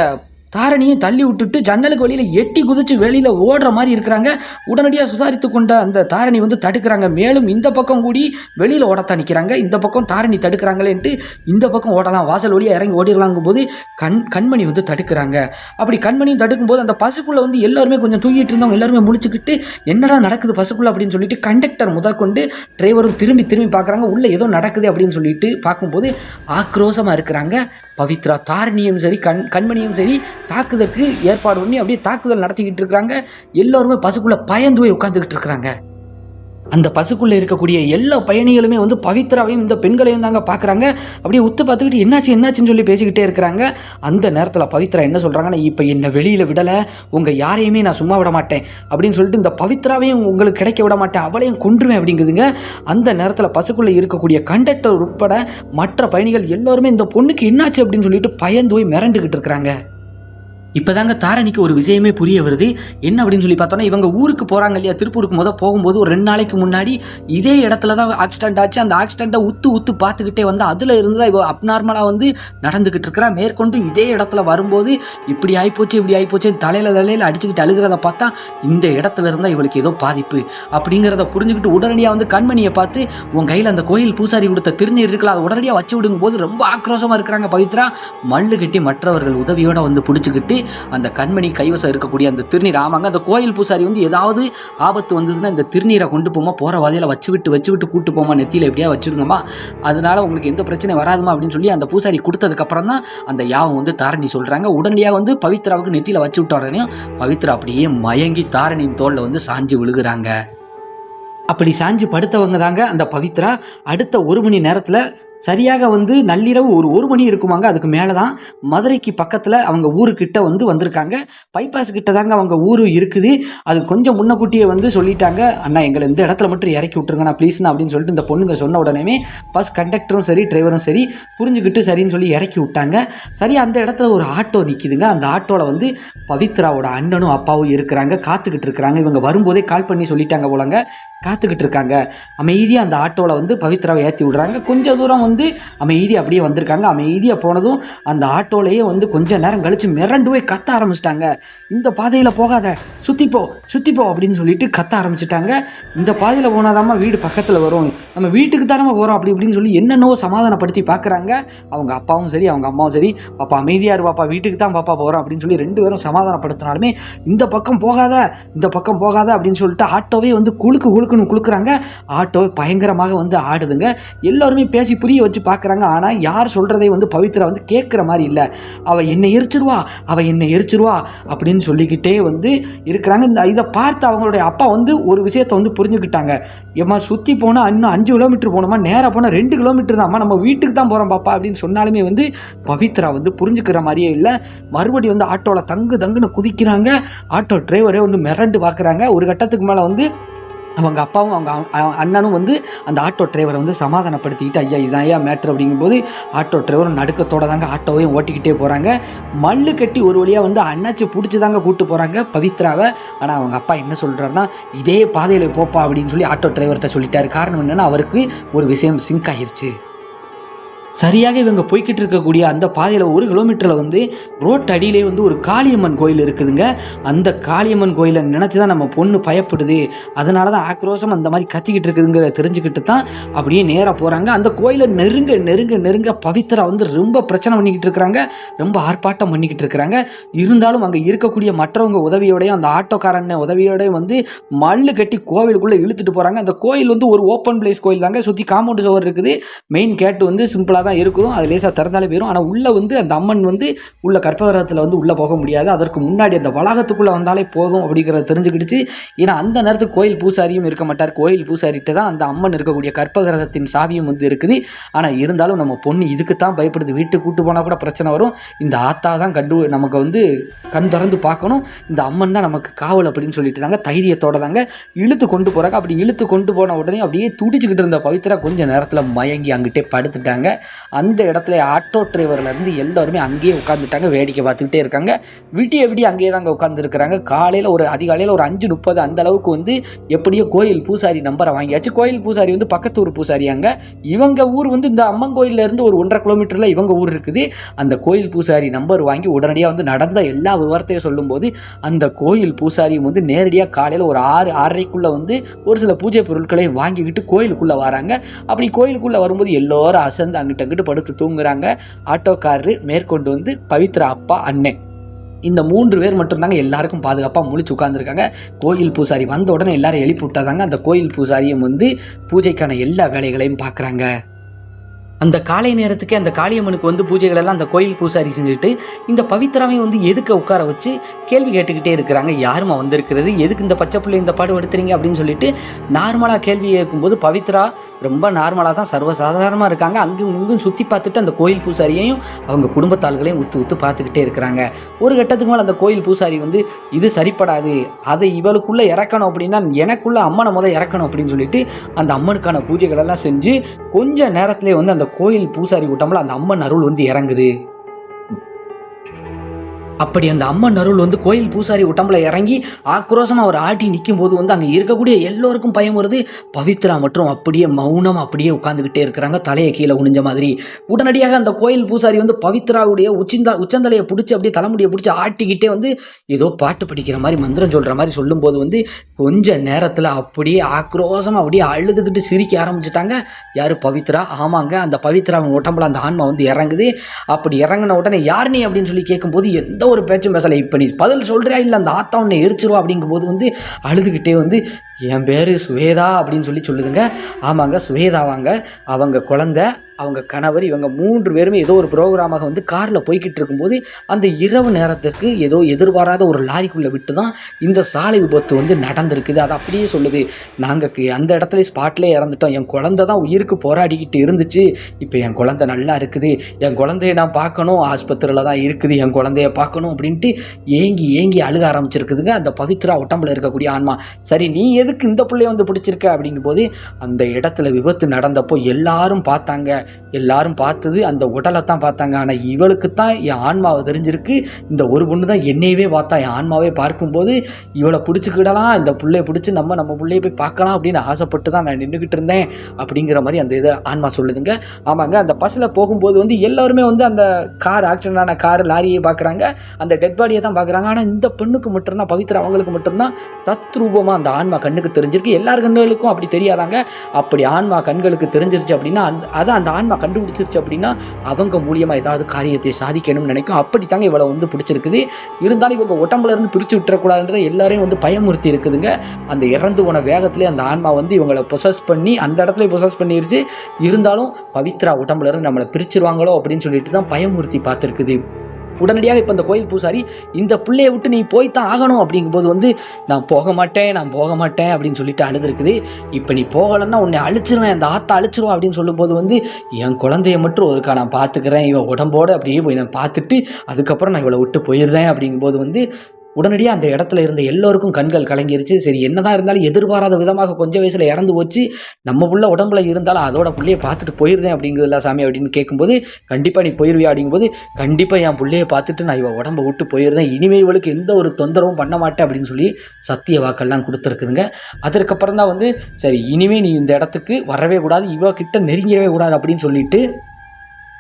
தாரணியை தள்ளி விட்டுட்டு ஜன்னலுக்கு வெளியில் எட்டி குதிச்சு வெளியில் ஓடுற மாதிரி இருக்கிறாங்க. உடனடியாக சுசாரித்து கொண்ட அந்த தாரணி வந்து தடுக்கிறாங்க. மேலும் இந்த பக்கம் கூடி வெளியில் ஓடத்தான் நிற்கிறாங்க இந்த பக்கம் தாரணி தடுக்கிறாங்களேன்ட்டு இந்த பக்கம் ஓடலாம். வாசல் வழியாக இறங்கி ஓடிடலாங்கும் போது கண் கண்மணி வந்து தடுக்கிறாங்க. அப்படி கண்மணியும் தடுக்கும்போது அந்த பசுக்குள்ளே வந்து எல்லாருமே கொஞ்சம் தூங்கிட்டு இருந்தவங்க எல்லாருமே முடிச்சுக்கிட்டு என்னடா நடக்குது பசுக்குள்ள? அப்படின்னு சொல்லிட்டு கண்டக்டர் முதற்கொண்டு டிரைவரும் திரும்பி திரும்பி பார்க்குறாங்க. உள்ளே ஏதோ நடக்குது அப்படின்னு சொல்லிட்டு பார்க்கும்போது ஆக்ரோஷமாக இருக்கிறாங்க. பவித்ரா தாரிணியும் சரி கண் கண்மணியும் சரி தாக்குதலுக்கு ஏற்பாடு பண்ணி அப்படியே தாக்குதல் நடத்திக்கிட்டு இருக்கிறாங்க. எல்லோருமே பசுக்குள்ளே பயந்து போய் உட்காந்துக்கிட்டு இருக்கிறாங்க. அந்த பசுக்குள்ளே இருக்கக்கூடிய எல்லா பயணிகளுமே வந்து பவித்ராவையும் இந்த பெண்களையும் தாங்க பார்க்குறாங்க. அப்படியே உத்து பார்த்துக்கிட்டு என்னாச்சு என்னாச்சுன்னு சொல்லி பேசிக்கிட்டே இருக்கிறாங்க. அந்த நேரத்தில் பவித்ரா என்ன சொல்கிறாங்கன்னா இப்போ என்னை வெளியில் விடலை. உங்கள் யாரையுமே நான் சும்மா விட மாட்டேன். அப்படின்னு சொல்லிட்டு இந்த பவித்ராவையும் உங்களுக்கு கிடைக்க விட மாட்டேன் அவளையும் கொன்றுவேன் அப்படிங்குதுங்க. அந்த நேரத்தில் பசுக்குள்ளே இருக்கக்கூடிய கண்டக்டர் உட்பட மற்ற பயணிகள் எல்லோருமே இந்த பொண்ணுக்கு என்னாச்சு அப்படின்னு சொல்லிட்டு பயந்து போய் மிரண்டுக்கிட்டு இருக்கிறாங்க. இப்போதாங்க தாரணிக்கு ஒரு விஷயமே புரிய வருது. என்ன அப்படின்னு சொல்லி பார்த்தோன்னா இவங்க ஊருக்கு போகிறாங்க இல்லையா திருப்பூருக்கு மொதல் போகும்போது ஒரு ரெண்டு நாளைக்கு முன்னாடி இதே இடத்துல தான் ஆக்சிடென்ட் ஆச்சு. அந்த ஆக்சிடெண்ட்டை உத்து உத்து பார்த்துக்கிட்டே வந்து அதில் இருந்து தான் இவ அப்நார்மலாக வந்து நடந்துக்கிட்டு இருக்கிறா. மேற்கொண்டு இதே இடத்துல வரும்போது இப்படி ஆகிப்போச்சு இப்படி ஆகிப்போச்சு தலையில் தலையில் அடிச்சுக்கிட்டு அழுகிறத பார்த்தா இந்த இடத்துல இருந்தால் இவளுக்கு ஏதோ பாதிப்பு. அப்படிங்கிறத புரிஞ்சுக்கிட்டு உடனடியாக வந்து கண்மணியை பார்த்து உன் கையில் அந்த கோயில் பூசாரி கொடுத்த திருநீர் இருக்கலாம் அதை உடனடியாக வச்சு விடுங்கும் போது ரொம்ப ஆக்ரோஷமாக இருக்கிறாங்க பவித்ரா. மல்லு கட்டி மற்றவர்கள் உதவியோடு வந்து பிடிச்சிக்கிட்டு அந்த கண்மணி கைவசம் இருக்கக்கூடிய அந்த திருநீர் ஆமாங்க அந்த கோயில் பூசாரி வந்து ஏதாவது ஆபத்து வந்ததுன்னா இந்த திருநீரை கொண்டு போமா போகிற வதையில் வச்சு விட்டு வச்சு விட்டு கூட்டு போமா நெத்தியில் எப்படியா வச்சுருங்கம்மா. அதனால உங்களுக்கு எந்த பிரச்சனையும் வராதுமா அப்படின்னு சொல்லி அந்த பூசாரி கொடுத்ததுக்கப்புறம் தான் அந்த யாவம் வந்து தாரணி சொல்கிறாங்க உடனடியாக வந்து பவித்ராவுக்கு நெத்தியில் வச்சு விட்ட உடனே பவித்ரா அப்படியே மயங்கி தாரணியின் தோளில் வந்து சாஞ்சு விழுகிறாங்க. அப்படி சாஞ்சு படுத்தவங்க தாங்க அந்த பவித்ரா. அடுத்த ஒரு மணி நேரத்தில் சரியாக வந்து நள்ளிரவு ஒரு ஒரு மணி இருக்குமாங்க. அதுக்கு மேலே தான் மதுரைக்கு பக்கத்தில் அவங்க ஊருக்கிட்ட வந்து வந்திருக்காங்க. பைபாஸ் கிட்ட தாங்க அவங்க ஊர் இருக்குது. அது கொஞ்சம் முன்னக்கூட்டியே வந்து சொல்லிட்டாங்க. அண்ணா எங்களை இந்த இடத்துல மட்டும் இறக்கி விட்டுருங்கண்ணா ப்ளீஸ்ண்ணா அப்படின்னு சொல்லிட்டு இந்த பொண்ணுங்க சொன்ன உடனே பஸ் கண்டக்டரும் சரி டிரைவரும் சரி புரிஞ்சுக்கிட்டு சரின்னு சொல்லி இறக்கி விட்டாங்க. சரி அந்த இடத்துல ஒரு ஆட்டோ நிற்கிதுங்க அந்த ஆட்டோவில் வந்து பவித்ராவோட அண்ணனும் அப்பாவும் இருக்கிறாங்க. காத்துக்கிட்டு இருக்கிறாங்க. இவங்க வரும்போதே கால் பண்ணி சொல்லிட்டாங்க போலங்க. காத்துக்கிட்டு இருக்காங்க. அமைதியாக அந்த ஆட்டோவில் வந்து பவித்ராவை ஏற்றி விடுறாங்க. கொஞ்சம் தூரம் வந்து வந்து அமைதியாக அப்படியே வந்திருக்காங்க. அமைதியாக போனதும் அந்த ஆட்டோலையே வந்து கொஞ்ச நேரம் கழித்து மிரண்டு போய் கத்த ஆரம்பிச்சிட்டாங்க. இந்த பாதையில் போகாத. சுற்றிப்போ சுற்றிப்போ அப்படின்னு சொல்லிட்டு கத்த ஆரம்பிச்சிட்டாங்க. இந்த பாதையில் போனாதாம்மா வீடு பக்கத்தில் வரும். நம்ம வீட்டுக்கு தானே போகிறோம் அப்படி இப்படின்னு சொல்லி என்னென்னவோ சமாதானப்படுத்தி பார்க்குறாங்க அவங்க அப்பாவும் சரி அவங்க அம்மாவும் சரி. பாப்பா அமைதியாக இரு பாப்பா வீட்டுக்கு தான் பாப்பா போகிறோம் அப்படின்னு சொல்லி ரெண்டு பேரும் சமாதானப்படுத்தினாலுமே இந்த பக்கம் போகாத இந்த பக்கம் போகாத அப்படின்னு சொல்லிட்டு ஆட்டோவே வந்து குழுக்கு குழுக்குன்னு குழுக்குறாங்க ஆட்டோ பயங்கரமாக வந்து ஆடுதுங்க. எல்லாருமே பேசி புரிய வச்சு பார்க்குறாங்க. ஆனால் யார் சொல்கிறதை வந்து பவித்ரா வந்து கேட்குற மாதிரி இல்லை. அவள் என்னை எரிச்சிருவா அவள் என்னை எரிச்சிருவா அப்படின்னு சொல்லிக்கிட்டே வந்து இருக்கிறாங்க. இந்த இதை பார்த்து அவங்களுடைய அப்பா வந்து ஒரு விஷயத்தை வந்து புரிஞ்சுக்கிட்டாங்க. ஏம்மா சுற்றி போனால் இன்னும் அஞ்சு கிலோமீட்டர் போனோமா நேராக போனால் ரெண்டு கிலோமீட்டர் தான்மா. நம்ம வீட்டுக்கு தான் போகிறோம் பாப்பா அப்படின்னு சொன்னாலுமே வந்து பவித்ரா வந்து புரிஞ்சுக்கிற மாதிரியே இல்லை. மறுபடியும் வந்து ஆட்டோவில் தங்கு தங்குன்னு குதிக்கிறாங்க. ஆட்டோ டிரைவரே வந்து மிரண்டு பார்க்குறாங்க. ஒரு கட்டத்துக்கு மேலே வந்து அவங்க அப்பாவும் அவங்க அண்ணனும் வந்து அந்த ஆட்டோ டிரைவரை வந்து சமாதானப்படுத்திக்கிட்டு ஐயா இதான் ஐயா மேட்ரு அப்படிங்கும்போது ஆட்டோ டிரைவரும் நடுக்கத்தோட தாங்க ஆட்டோவையும் ஓட்டிக்கிட்டே போகிறாங்க மல்லு கட்டி ஒரு வழியாக வந்து அண்ணாச்சி பிடிச்சி தாங்க கூப்பிட்டு போகிறாங்க பவித்ராவை. ஆனால் அவங்க அப்பா என்ன சொல்கிறாருன்னா இதே பாதையில் போப்பா அப்படின்னு சொல்லி ஆட்டோ டிரைவர்கிட்ட சொல்லிட்டார். காரணம் என்னென்னா அவருக்கு ஒரு விஷயம் சிங்க் ஆகிருச்சு சரியாக இவங்க போய்கிட்டு இருக்கக்கூடிய அந்த பாதையில் ஒரு கிலோமீட்டரில் வந்து ரோட் அடியிலே வந்து ஒரு காளியம்மன் கோயில் இருக்குதுங்க. அந்த காளியம்மன் கோயிலை நினச்சி தான் நம்ம பொண்ணு பயப்படுது. அதனால தான் ஆக்ரோஷம் அந்த மாதிரி கத்திக்கிட்டு இருக்குதுங்கிற தெரிஞ்சுக்கிட்டு தான் அப்படியே நேராக போகிறாங்க அந்த கோயிலை நெருங்க நெருங்க நெருங்க பவித்ரா வந்து ரொம்ப பிரச்சனை பண்ணிக்கிட்டு இருக்கிறாங்க. ரொம்ப ஆர்ப்பாட்டம் பண்ணிக்கிட்டு இருக்கிறாங்க. இருந்தாலும் அங்கே இருக்கக்கூடிய மற்றவங்க உதவியோடையும் அந்த ஆட்டோக்காரன் உதவியோடையும் வந்து மல்லு கட்டி கோவிலுக்குள்ளே இழுத்துட்டு போகிறாங்க அந்த கோயில் வந்து ஒரு ஓப்பன் பிளேஸ் கோயில் தாங்க சுற்றி காம்பவுண்ட் சுவர் இருக்குது. மெயின் கேட் வந்து சிம்பிளாக தான் இருக்கும் அது லேசாக திறந்தாலே போயிடும் ஆனால் உள்ளே வந்து அந்த அம்மன் வந்து உள்ள கற்பகிரகத்தில் வந்து உள்ளே போக முடியாது. அதற்கு முன்னாடி அந்த வளாகத்துக்குள்ளே வந்தாலே போதும் அப்படிங்கிறத தெரிஞ்சுக்கிடுச்சு. ஏன்னா அந்த நேரத்துக்கு கோயில் பூசாரியும் இருக்க மாட்டார். கோயில் பூசாரிட்டு தான் அந்த அம்மன் இருக்கக்கூடிய கற்பகிரகத்தின் சாவியும் வந்து இருக்குது. ஆனால் இருந்தாலும் நம்ம பொண்ணு இதுக்கு தான் பயப்படுது. வீட்டுக்கு கூட்டு போனால் கூட பிரச்சனை வரும். இந்த ஆத்தா தான் கண்டு நமக்கு வந்து கண் திறந்து பார்க்கணும். இந்த அம்மன் தான் நமக்கு காவல் அப்படின்னு சொல்லிட்டு தாங்க தைரியத்தோட தாங்க இழுத்து கொண்டு போகிறாங்க அப்படி இழுத்து கொண்டு போன உடனே அப்படியே துடிச்சுக்கிட்டு இருந்த பவித்ரா கொஞ்சம் நேரத்தில் மயங்கி அங்கிட்டே படுத்துட்டாங்க. அந்த இடத்துல ஆட்டோ டிரைவர்லேருந்து எல்லோருமே அங்கேயே உட்காந்துட்டாங்க வேடிக்கை பார்த்துக்கிட்டே இருக்காங்க. விடிய விடிய அங்கேயே தாங்க உட்காந்துருக்குறாங்க காலையில் ஒரு அதிகாலையில் ஒரு அஞ்சு முப்பது அந்த அளவுக்கு வந்து எப்படியோ கோயில் பூசாரி நம்பரை வாங்கியாச்சு. கோயில் பூசாரி வந்து பக்கத்து ஊர் பூசாரி அங்கே. இவங்க ஊர் வந்து இந்த அம்மன் கோயில்ல இருந்து ஒரு ஒன்றரை கிலோமீட்டரில் இவங்க ஊர் இருக்குது. அந்த கோயில் பூசாரி நம்பர் வாங்கி உடனடியாக வந்து நடந்த எல்லா விவரத்தையும் சொல்லும்போது அந்த கோயில் பூசாரியும் வந்து நேரடியாக காலையில் ஒரு ஆறு ஆறரைக்குள்ளே வந்து ஒரு சில பூஜை பொருட்களையும் வாங்கிக்கிட்டு கோயிலுக்குள்ளே வராங்க. அப்படி கோயிலுக்குள்ளே வரும்போது எல்லோரும் அசந்து அங்கிட்ட அங்கிட்டு படுத்து தூங்குறாங்க. ஆட்டோக்காரரு மேற்கொண்டு வந்து பவித்ரா அப்பா அண்ணன். இந்த மூன்று பேர் மட்டும்தாங்க எல்லாருக்கும் பாதுகாப்பாக முழிச்சு உட்காந்துருக்காங்க கோயில் பூசாரி வந்த உடனே எல்லாரும் எழுப்பி விட்டாதாங்க அந்த கோயில் பூசாரியும் வந்து பூஜைக்கான எல்லா வேலைகளையும் பார்க்குறாங்க அந்த காலை நேரத்துக்கு அந்த காளியம்மனுக்கு வந்து பூஜைகள் எல்லாம் அந்த கோயில் பூசாரி செஞ்சுட்டு இந்த பவித்ராவையும் வந்து எதுக்கு உட்கார வச்சு கேள்வி கேட்டுக்கிட்டே இருக்கிறாங்க? யாருமா வந்திருக்கிறது? எதுக்கு இந்த பச்சை பிள்ளை இந்த பாடு எடுத்துறீங்க? அப்படின்னு சொல்லிட்டு நார்மலாக கேள்வி கேட்கும்போது பவித்ரா ரொம்ப நார்மலாக தான் சர்வசாதாரணமாக இருக்காங்க. அங்கும் இங்கும் சுற்றி பார்த்துட்டு அந்த கோயில் பூசாரியையும் அவங்க குடும்பத்தாள்களையும் உத்து உத்து பார்த்துக்கிட்டே இருக்கிறாங்க. ஒரு கட்டத்துக்கு மேலே அந்த கோயில் பூசாரி வந்து இது சரிப்படாது. அதை இவளுக்குள்ளே இறக்கணும் அப்படின்னா எனக்குள்ளே அம்மனை முதல் இறக்கணும் அப்படின்னு சொல்லிட்டு அந்த அம்மனுக்கான பூஜைகளெல்லாம் செஞ்சு கொஞ்சம் நேரத்திலே வந்து அந்த கோயில் பூசாரி விட்டோம்ல அந்த அம்மன் அருள் வந்து இறங்குது. அப்படி அந்த அம்மன் அருள் வந்து கோயில் பூசாரி உடம்புல இறங்கி ஆக்ரோஷமாக அவர் ஆட்டி நிற்கும் போது வந்து அங்கே இருக்கக்கூடிய எல்லோருக்கும் பயம் வருது. பவித்ரா மற்றும் அப்படியே மௌனம் அப்படியே உட்காந்துக்கிட்டே இருக்கிறாங்க. தலையை கீழே குனிஞ்ச மாதிரி. உடனடியாக அந்த கோயில் பூசாரி வந்து பவித்ராவுடைய உச்சிந்தா உச்சந்தலையை பிடிச்சி அப்படியே தலைமுடியை பிடிச்சி ஆட்டிக்கிட்டே வந்து ஏதோ பாட்டு படிக்கிற மாதிரி மந்திரம் சொல்கிற மாதிரி சொல்லும்போது வந்து கொஞ்ச நேரத்தில் அப்படியே ஆக்ரோஷமாக அப்படியே அழுதுகிட்டு சிரிக்க ஆரம்பிச்சிட்டாங்க. யார்? பவித்ரா. ஆமாங்க அந்த பவித்ரா உடம்புல அந்த ஆன்மா வந்து இறங்குது. அப்படி இறங்கின உடனே யார் நீ? அப்படின்னு சொல்லி கேட்கும்போது எந்த ஒரு பேச்சும் பேசலை. இப்போ நீ பதில் சொல்கிறியா இல்லை அந்த ஆத்தா உன்னை எரிச்சிருவா அப்படிங்கும்போது வந்து அழுதுகிட்டே வந்து என் பேர் சுவேதா அப்படின்னு சொல்லி சொல்லுதுங்க. ஆமாங்க சுவேதாவாங்க. அவங்க குழந்த அவங்க கணவர் இவங்க மூன்று பேருமே ஏதோ ஒரு ப்ரோக்ராமாக வந்து காரில் போய்கிட்டு இருக்கும்போது அந்த இரவு நேரத்திற்கு ஏதோ எதிர்பாராத ஒரு லாரிக்குள்ளே விட்டு தான் இந்த சாலை விபத்து வந்து நடந்திருக்குது. அது அப்படியே சொல்லுது. நாங்கள் அந்த இடத்துல ஸ்பாட்லேயே இறந்துட்டோம். என் குழந்தை தான் உயிருக்கு போராடிக்கிட்டு இருந்துச்சு. இப்போ என் குழந்தை நல்லா இருக்குது. என் குழந்தைய நான் பார்க்கணும். ஆஸ்பத்திரியில் தான் இருக்குது. என் குழந்தைய பார்க்கணும். அப்படின்ட்டு ஏங்கி ஏங்கி அழுக ஆரம்பிச்சிருக்குதுங்க. அந்த பவித்ரா உடம்புல இருக்கக்கூடிய ஆன்மா. சரி நீ எதுக்கு இந்த பிள்ளைய வந்து பிடிச்சிருக்க? அப்படிங்கும்போது அந்த இடத்துல விபத்து நடந்தப்போ எல்லாரும் பார்த்தாங்க. எல்லாரும் பார்த்தது அந்த உடலை தான் பார்த்தாங்க. ஆனால் இவளுக்கு தான் என் ஆன்மாவை தெரிஞ்சிருக்கு. இந்த ஒரு பொண்ணு தான் என்னையவே பார்த்தா என் ஆன்மாவே பார்க்கும்போது இவளை பிடிச்சிக்கிடலாம் இந்த பிள்ளைய பிடிச்சி நம்ம நம்ம பிள்ளைய போய் பார்க்கலாம் அப்படின்னு ஆசைப்பட்டு தான் நான் நின்றுக்கிட்டு இருந்தேன் அப்படிங்கிற மாதிரி அந்த இதை ஆன்மா சொல்லுதுங்க. ஆமாங்க அந்த பஸ்ஸில் போகும்போது வந்து எல்லாருமே வந்து அந்த கார் ஆக்சிடென்ட் ஆன கார் லாரியை பார்க்குறாங்க. அந்த டெட் பாடியை தான் பார்க்குறாங்க. ஆனால் இந்த பெண்ணுக்கு மட்டும்தான் பவித்ரா அவங்களுக்கு மட்டும்தான் தத்ரூபமாக அந்த ஆன்மா கண்ணுக்கு தெரிஞ்சிருக்கு. எல்லார் கண்களுக்கும் அப்படி தெரியாதாங்க. அப்படி ஆன்மா கண்களுக்கு தெரிஞ்சிருச்சு அப்படின்னா அந்த அதான் அந்த ஆன்மா கண்டுபிடிச்சிருச்சு அப்படின்னா அவங்க மூலியமாக ஏதாவது காரியத்தை சாதிக்கணும்னு நினைக்கும். அப்படி தாங்க இவளை வந்து பிடிச்சிருக்குது. இருந்தாலும் இவங்க உடம்புல இருந்து பிரித்து விட்டுறக்கூடாதுன்றதை எல்லாரையும் வந்து பயமுறுத்தி இருக்குதுங்க. அந்த இறந்து போன வேகத்திலே அந்த ஆன்மா வந்து இவங்களை பொசஸ் பண்ணி அந்த இடத்துல பொசஸ் பண்ணிருச்சு. இருந்தாலும் பவித்ரா உடம்புல இருந்து நம்மளை பிரிச்சிருவாங்களோ அப்படின்னு சொல்லிட்டு தான் பயமுறுத்தி பார்த்துருக்குது. உடனடியாக இப்போ இந்த கோயில் பூசாரி இந்த பிள்ளையை விட்டு நீ போய்த்தான் ஆகணும் அப்படிங்கும்போது வந்து நான் போக மாட்டேன் நான் போக மாட்டேன் அப்படின்னு சொல்லிட்டு அழுதுருக்குது. இப்போ நீ போகலைன்னா உன்னை அழிச்சிருவேன் அந்த ஆத்தா அழிச்சிருவோம் அப்படின்னு சொல்லும்போது வந்து என் குழந்தைய மட்டும் ஒருக்கா நான் பார்த்துக்கிறேன் இவன் உடம்போடு அப்படியே போய் நான் பார்த்துட்டு அதுக்கப்புறம் நான் இவளை விட்டு போயிடுறேன் அப்படிங்கும்போது வந்து உடனடியாக அந்த இடத்துல இருந்த எல்லோருக்கும் கண்கள் கலங்கிருச்சு. சரி என்னதான் இருந்தாலும் எதிர்பாராத விதமாக கொஞ்சம் வயசில் இறந்து போச்சு. நம்ம புள்ள உடம்புல இருந்தாலும் அதோட பிள்ளையை பார்த்துட்டு போயிருந்தேன் அப்படிங்கிறதுல சாமி அப்படின்னு கேட்கும்போது கண்டிப்பாக நீ போயிருவியா? அப்படிங்கும்போது கண்டிப்பாக என் பிள்ளையை பார்த்துட்டு நான் இவள் உடம்பை விட்டு போயிருந்தேன். இனிமே இவளுக்கு எந்த ஒரு தொந்தரவும் பண்ண மாட்டேன். அப்படின்னு சொல்லி சத்திய வாக்கெல்லாம் கொடுத்துருக்குதுங்க. அதற்கப்புறம் தான் வந்து சரி இனிமே நீ இந்த இடத்துக்கு வரவே கூடாது. இவ கிட்ட நெருங்கிடவே கூடாது. அப்படின்னு சொல்லிட்டு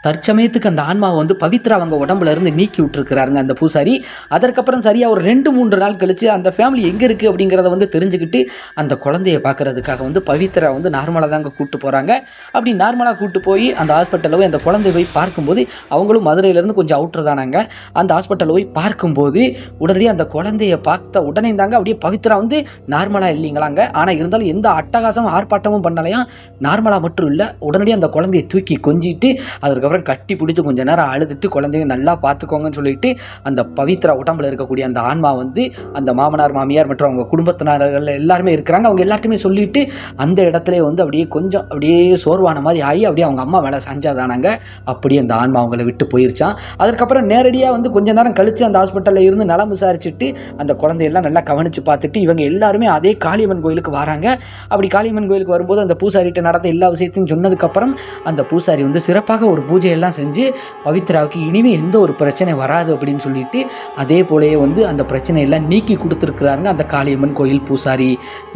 தற்சமயத்துக்கு அந்த ஆன்மாவை வந்து பவித்ரா அவங்க உடம்புல இருந்து நீக்கி விட்டுருக்கிறாருங்க அந்த பூசாரி. அதற்கப்புறம் சரியாக ஒரு ரெண்டு மூன்று நாள் கழித்து அந்த ஃபேமிலி எங்கே இருக்குது அப்படிங்கிறத வந்து தெரிஞ்சுக்கிட்டு அந்த குழந்தைய பார்க்கறதுக்காக வந்து பவித்ரா வந்து நார்மலாக தாங்க கூப்பிட்டு போகிறாங்க அப்படி நார்மலாக கூப்பிட்டு போய் அந்த ஹாஸ்பிட்டலில் போய் அந்த குழந்தைய போய் பார்க்கும்போது அவங்களும் மதுரையிலேருந்து கொஞ்சம் அவுட்ரு தானாங்க. அந்த ஹாஸ்பிட்டலில் போய் பார்க்கும்போது உடனடியே அந்த குழந்தைய பார்த்த உடனே தாங்க அப்படியே பவித்ரா வந்து நார்மலாக இல்லைங்களாங்க. ஆனால் இருந்தாலும் எந்த அட்டகாசமும் ஆர்ப்பாட்டமும் பண்ணலையா? நார்மலாக மட்டும் இல்லை. உடனடியாக அந்த குழந்தையை தூக்கி கொஞ்சிட்டு அதற்கு அதுக்கப்புறம் கட்டி பிடிச்சி கொஞ்ச நேரம் அழுதுட்டு குழந்தைங்க நல்லா பார்த்துக்கோங்கன்னு சொல்லிட்டு அந்த பவித்ரா உடம்புல இருக்கக்கூடிய அந்த ஆன்மா வந்து அந்த மாமனார் மாமியார் மற்றும் அவங்க குடும்பத்தினர்கள் எல்லாருமே இருக்கிறாங்க. அவங்க எல்லாருமே சொல்லிட்டு அந்த இடத்துல வந்து அப்படியே கொஞ்சம் அப்படியே சோர்வான மாதிரி ஆகி அப்படியே அவங்க அம்மா மேலே சஞ்சாதானாங்க. அப்படியே அந்த ஆன்மா அவங்கள விட்டு போயிருச்சான் அதுக்கப்புறம் நேரடியாக வந்து கொஞ்ச நேரம் கழித்து அந்த ஹாஸ்பிட்டலில் இருந்து நலம் விசாரிச்சுட்டு அந்த குழந்தையெல்லாம் நல்லா கவனித்து பார்த்துட்டு இவங்க எல்லாருமே அதே காளியம்மன் கோயிலுக்கு வராங்க. அப்படி காளியம்மன் கோயிலுக்கு வரும்போது அந்த பூசாரிகிட்ட நடந்த எல்லா விஷயத்தையும் சொன்னதுக்கப்புறம் அந்த பூசாரி வந்து சிறப்பாக ஒரு பூஜையெல்லாம் செஞ்சு பவித்ராவுக்கு இனிமேல் எந்த ஒரு பிரச்சனை வராது அப்படின்னு சொல்லிட்டு அதே போலயே வந்து அந்த பிரச்சனையெல்லாம் நீக்கி கொடுத்துருக்குறாருங்க அந்த காளியம்மன் கோயில் பூசாரி.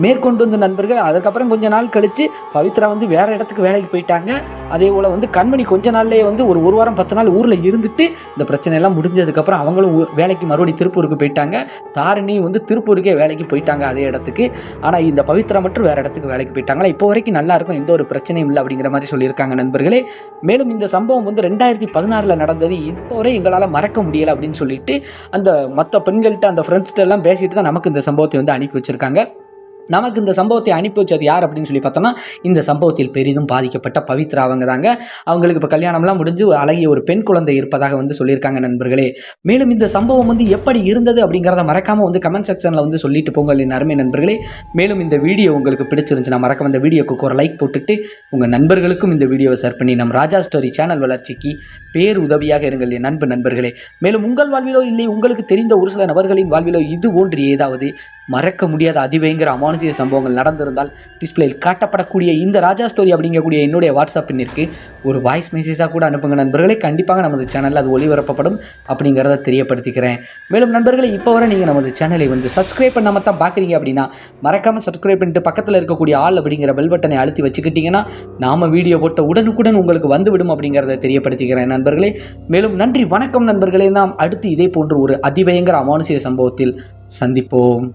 மேற்கொண்டு வந்த நண்பர்கள் அதுக்கப்புறம் கொஞ்ச நாள் கழித்து பவித்ரா வந்து வேறு இடத்துக்கு வேலைக்கு போயிட்டாங்க. அதே போல் வந்து கண்மணி கொஞ்ச நாள்லேயே வந்து ஒரு ஒரு வாரம் பத்து நாள் ஊரில் இருந்துட்டு இந்த பிரச்சனையெல்லாம் முடிஞ்சதுக்கப்புறம் அவங்களும் வேலைக்கு மறுபடியும் திருப்பூருக்கு போயிட்டாங்க. தாரிணி வந்து திருப்பூருக்கே வேலைக்கு போயிட்டாங்க அதே இடத்துக்கு. ஆனால் இந்த பவித்ரா மட்டும் வேறு இடத்துக்கு வேலைக்கு போயிட்டாங்களா? இப்போ வரைக்கும் நல்லாயிருக்கும் எந்த ஒரு பிரச்சனையும் இல்லை அப்படிங்கிற மாதிரி சொல்லியிருக்காங்க நண்பர்களே. மேலும் இந்த சம்பவம் வந்து ரெண்டாயிரத்தி பதினாறில் நடந்தது. இப்போ வரை எங்களால் மறக்க முடியலை அப்படின்னு சொல்லிட்டு அந்த மற்ற பெண்கள்கிட்ட அந்த ஃப்ரெண்ட்ஸ்கிட்ட எல்லாம் பேசிட்டு தான் நமக்கு இந்த சம்பவத்தை வந்து அனுப்பி வச்சுருக்காங்க. நமக்கு இந்த சம்பவத்தை அனுப்பி வச்சது யார் அப்படின்னு சொல்லி பார்த்தோம்னா இந்த சம்பவத்தில் பெரிதும் பாதிக்கப்பட்ட பவித்ரா அவங்க தாங்க அவங்களுக்கு இப்போ கல்யாணம்லாம் முடிஞ்சு அழகிய ஒரு பெண் குழந்தை இருப்பதாக வந்து சொல்லியிருக்காங்க நண்பர்களே. மேலும் இந்த சம்பவம் வந்து எப்படி இருந்தது அப்படிங்கிறத மறக்காமல் வந்து கமெண்ட் செக்ஷனில் வந்து சொல்லிட்டு போங்க என் அருமை நண்பர்களே. மேலும் இந்த வீடியோ உங்களுக்கு பிடிச்சிருந்துச்சுன்னா மறக்காம இந்த வீடியோக்கு ஒரு லைக் போட்டுட்டு உங்கள் நண்பர்களுக்கும் இந்த வீடியோவை ஷேர் பண்ணி நம் ராஜா ஸ்டோரி சேனல் வளர்ச்சிக்கு பேர் உதவியாக இருங்கள் என் நண்பு நண்பர்களே. மேலும் உங்கள் வாழ்விலோ இல்லை உங்களுக்கு தெரிந்த ஒரு சில நபர்களின் வாழ்விலோ இது போன்று ஏதாவது மறக்க முடியாத அதிபயங்கர அமானுஷிய சம்பவங்கள் நடந்திருந்தால் டிஸ்பிளேயில் காட்டப்படக்கூடிய இந்த ராஜா ஸ்டோரி அப்படிங்கக்கூடிய என்னுடைய வாட்ஸ்அப் எண்ணிற்கு ஒரு வாய்ஸ் மெசேஜாக கூட அனுப்புங்க நண்பர்களே. கண்டிப்பாக நமது சேனலில் அது ஒளிபரப்பப்படும் அப்படிங்கிறத தெரியப்படுத்திக்கிறேன். மேலும் நண்பர்களை இப்போ வரை நீங்கள் நமது சேனலை வந்து சப்ஸ்கிரைப் பண்ணாமல் தான் பார்க்குறீங்க அப்படின்னா மறக்காமல் சப்ஸ்கிரைப் பண்ணிட்டு பக்கத்தில் இருக்கக்கூடிய ஆள் அப்படிங்கிற பெல் பட்டனை அழுத்தி வச்சுக்கிட்டிங்கன்னா நாம் வீடியோ போட்ட உடனுக்குடன் உங்களுக்கு வந்துவிடும் அப்படிங்கிறத தெரியப்படுத்திக்கிறேன் நண்பர்களே. மேலும் நன்றி வணக்கம் நண்பர்களே. நாம் அடுத்து இதே போன்ற ஒரு அதிபயங்கர அமானுஷிய சம்பவத்தில் சந்திப்போம்.